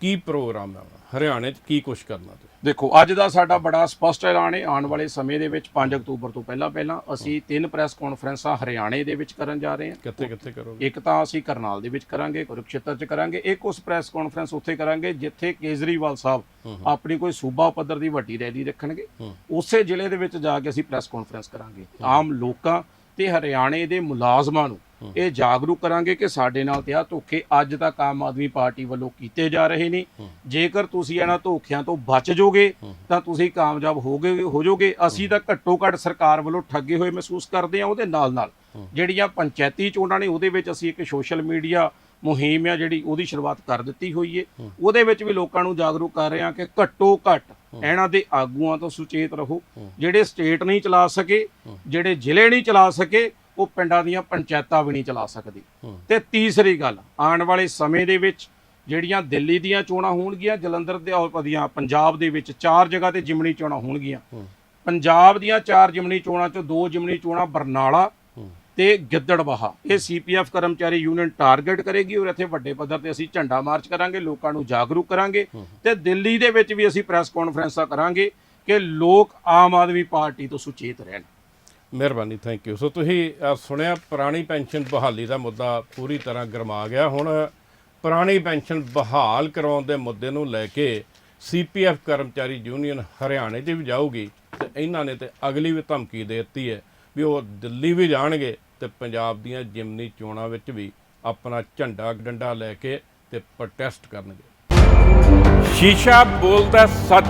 ਕੀ ਪ੍ਰੋਗਰਾਮ ਹੈ? ਹਰਿਆਣੇ 'ਚ ਕੀ ਕੁਝ ਕਰਨਾ ਤੁਸੀਂ? ਦੇਖੋ ਅੱਜ ਦਾ ਸਾਡਾ ਬੜਾ ਸਪਸ਼ਟ ਐਲਾਨ ਹੈ ਆਉਣ ਵਾਲੇ ਸਮੇਂ ਦੇ ਵਿੱਚ 5 ਅਕਤੂਬਰ ਤੋਂ ਪਹਿਲਾਂ ਪਹਿਲਾਂ ਅਸੀਂ ਤਿੰਨ ਪ੍ਰੈਸ ਕਾਨਫਰੰਸਾਂ ਹਰਿਆਣੇ ਦੇ ਵਿੱਚ ਕਰਨ ਜਾ ਰਹੇ ਹਾਂ। ਕਿੱਥੇ ਕਿੱਥੇ ਕਰੋਗੇ? ਇੱਕ ਤਾਂ ਅਸੀਂ ਕਰਨਾਲ ਦੇ ਵਿੱਚ ਕਰਾਂਗੇ ਕੁਰੂਕਸ਼ੇਤਰ 'ਚ ਕਰਾਂਗੇ ਇੱਕ ਉਸ ਪ੍ਰੈਸ ਕਾਨਫਰੰਸ ਉੱਥੇ ਕਰਾਂਗੇ ਜਿੱਥੇ ਕੇਜਰੀਵਾਲ ਸਾਹਿਬ ਆਪਣੀ ਕੋਈ ਸੂਬਾ ਪੱਧਰ ਦੀ ਵੱਡੀ ਰੈਲੀ ਰੱਖਣਗੇ। ਉਸੇ ਜ਼ਿਲ੍ਹੇ ਦੇ ਵਿੱਚ ਜਾ ਕੇ ਅਸੀਂ ਪ੍ਰੈਸ ਕਾਨਫਰੰਸ ਕਰਾਂਗੇ। ਆਮ ਲੋਕਾਂ ਤੇ ਹਰਿਆਣੇ ਦੇ ਮੁਲਾਜ਼ਮਾਂ ਨੂੰ ਇਹ ਜਾਗਰੂਕ ਕਰਾਂਗੇ ਕਿ ਸਾਡੇ ਨਾਲ ਤੇ ਆ ਧੋਖੇ ਅੱਜ ਤੱਕ ਆਮ ਆਦਮੀ ਪਾਰਟੀ ਵੱਲੋਂ ਕੀਤੇ ਜਾ ਰਹੇ ਨੇ। ਜੇਕਰ ਤੁਸੀਂ ਇਹਨਾਂ ਧੋਖਿਆਂ ਤੋਂ ਬਚ ਜਾਓਗੇ ਤਾਂ ਤੁਸੀਂ ਕਾਮਯਾਬ ਹੋਗੇ ਹੋ ਜਾਓਗੇ। ਅਸੀਂ ਤਾਂ ਘੱਟੋ ਘੱਟ ਸਰਕਾਰ ਵੱਲੋਂ ਠੱਗੇ ਹੋਏ ਮਹਿਸੂਸ ਕਰਦੇ ਹਾਂ ਉਹਦੇ ਨਾਲ ਨਾਲ ਜਿਹੜੀਆਂ ਪੰਚਾਇਤੀ ਚੋਣਾਂ ਨੇ ਉਹਦੇ ਵਿੱਚ ਅਸੀਂ ਇੱਕ ਸੋਸ਼ਲ ਮੀਡੀਆ ਮੁਹਿੰਮ ਆ ਜਿਹੜੀ ਉਹਦੀ ਸ਼ੁਰੂਆਤ ਕਰ ਦਿੱਤੀ ਹੋਈ ਏ। ਉਹਦੇ ਵਿੱਚ ਵੀ ਲੋਕਾਂ ਨੂੰ ਜਾਗਰੂਕ ਕਰ ਰਹੇ ਹਾਂ ਕਿ ਘੱਟੋ ਘੱਟ ਇਹਨਾਂ ਦੇ ਆਗੂਆਂ ਤੋਂ ਸੁਚੇਤ ਰਹੋ। ਜਿਹੜੇ ਸਟੇਟ ਨਹੀਂ ਚਲਾ ਸਕੇ ਜਿਹੜੇ ਜ਼ਿਲ੍ਹੇ ਨਹੀਂ ਚਲਾ ਸਕੇ ਉਹ ਪਿੰਡਾਂ ਦੀਆਂ ਪੰਚਾਇਤਾਂ ਵੀ ਨਹੀਂ ਚਲਾ ਸਕਦੇ। ਤੇ ਤੀਸਰੀ ਗੱਲ ਆਉਣ ਵਾਲੇ ਸਮੇਂ ਦੇ ਵਿੱਚ ਜਿਹੜੀਆਂ ਦਿੱਲੀ ਦੀਆਂ ਚੋਣਾਂ ਹੋਣਗੀਆਂ ਜਲੰਧਰ ਦੇ ਔਰ ਦੀਆਂ ਪੰਜਾਬ ਦੇ ਵਿੱਚ ਚਾਰ ਜਗ੍ਹਾ ਤੇ ਜਿਮਣੀ ਚੋਣਾਂ ਹੋਣਗੀਆਂ। ਪੰਜਾਬ ਦੀਆਂ ਚਾਰ ਜਿਮਣੀ ਚੋਣਾਂ ਚੋਂ ਦੋ ਜਿਮਣੀ ਚੋਣਾਂ ਬਰਨਾਲਾ ਤੇ ਗਿੱਦੜਬਾਹਾ ਇਹ ਸੀਪੀਐਫ ਕਰਮਚਾਰੀ ਯੂਨੀਅਨ ਟਾਰਗੇਟ ਕਰੇਗੀ ਔਰ ਇੱਥੇ ਵੱਡੇ ਪੱਧਰ ਤੇ ਅਸੀਂ ਝੰਡਾ ਮਾਰਚ ਕਰਾਂਗੇ ਲੋਕਾਂ ਨੂੰ ਜਾਗਰੂਕ ਕਰਾਂਗੇ ਤੇ ਦਿੱਲੀ ਦੇ ਵਿੱਚ ਵੀ ਅਸੀਂ ਪ੍ਰੈਸ ਕਾਨਫਰੰਸਾਂ ਕਰਾਂਗੇ ਕਿ ਲੋਕ ਆਮ ਆਦਮੀ ਪਾਰਟੀ ਤੋਂ ਸੁਚੇਤ ਰਹਿਣ। ਮਿਹਰਬਾਨੀ ਥੈਂਕ ਯੂ ਸੋ ਤੁਸੀਂ ਸੁਣਿਆ ਪੁਰਾਣੀ ਪੈਨਸ਼ਨ ਬਹਾਲੀ ਦਾ ਮੁੱਦਾ ਪੂਰੀ ਤਰ੍ਹਾਂ ਗਰਮਾ ਗਿਆ। ਹੁਣ ਪੁਰਾਣੀ ਪੈਨਸ਼ਨ ਬਹਾਲ ਕਰਾਉਣ ਦੇ ਮੁੱਦੇ ਨੂੰ ਲੈ ਕੇ ਸੀਪੀਐਫ ਕਰਮਚਾਰੀ ਯੂਨੀਅਨ ਹਰਿਆਣੇ 'ਚ ਵੀ ਜਾਊਗੀ ਤੇ ਇਹਨਾਂ ਨੇ ਤੇ ਅਗਲੀ ਵੀ ਧਮਕੀ ਦੇ ਦਿੱਤੀ ਹੈ ਵੀ ਉਹ ਦਿੱਲੀ ਵੀ ਜਾਣਗੇ। ਤੇ ਪੰਜਾਬ ਦੀਆਂ ਜਿਮਨੀ ਚੋਣਾਂ ਵਿੱਚ ਵੀ ਆਪਣਾ ਝੰਡਾ ਡੰਡਾ ਲੈ ਕੇ ਤੇ ਪ੍ਰੋਟੈਸਟ ਕਰਨਗੇ। ਸ਼ੀਸ਼ਾ ਬੋਲਦਾ ਸੱਚ।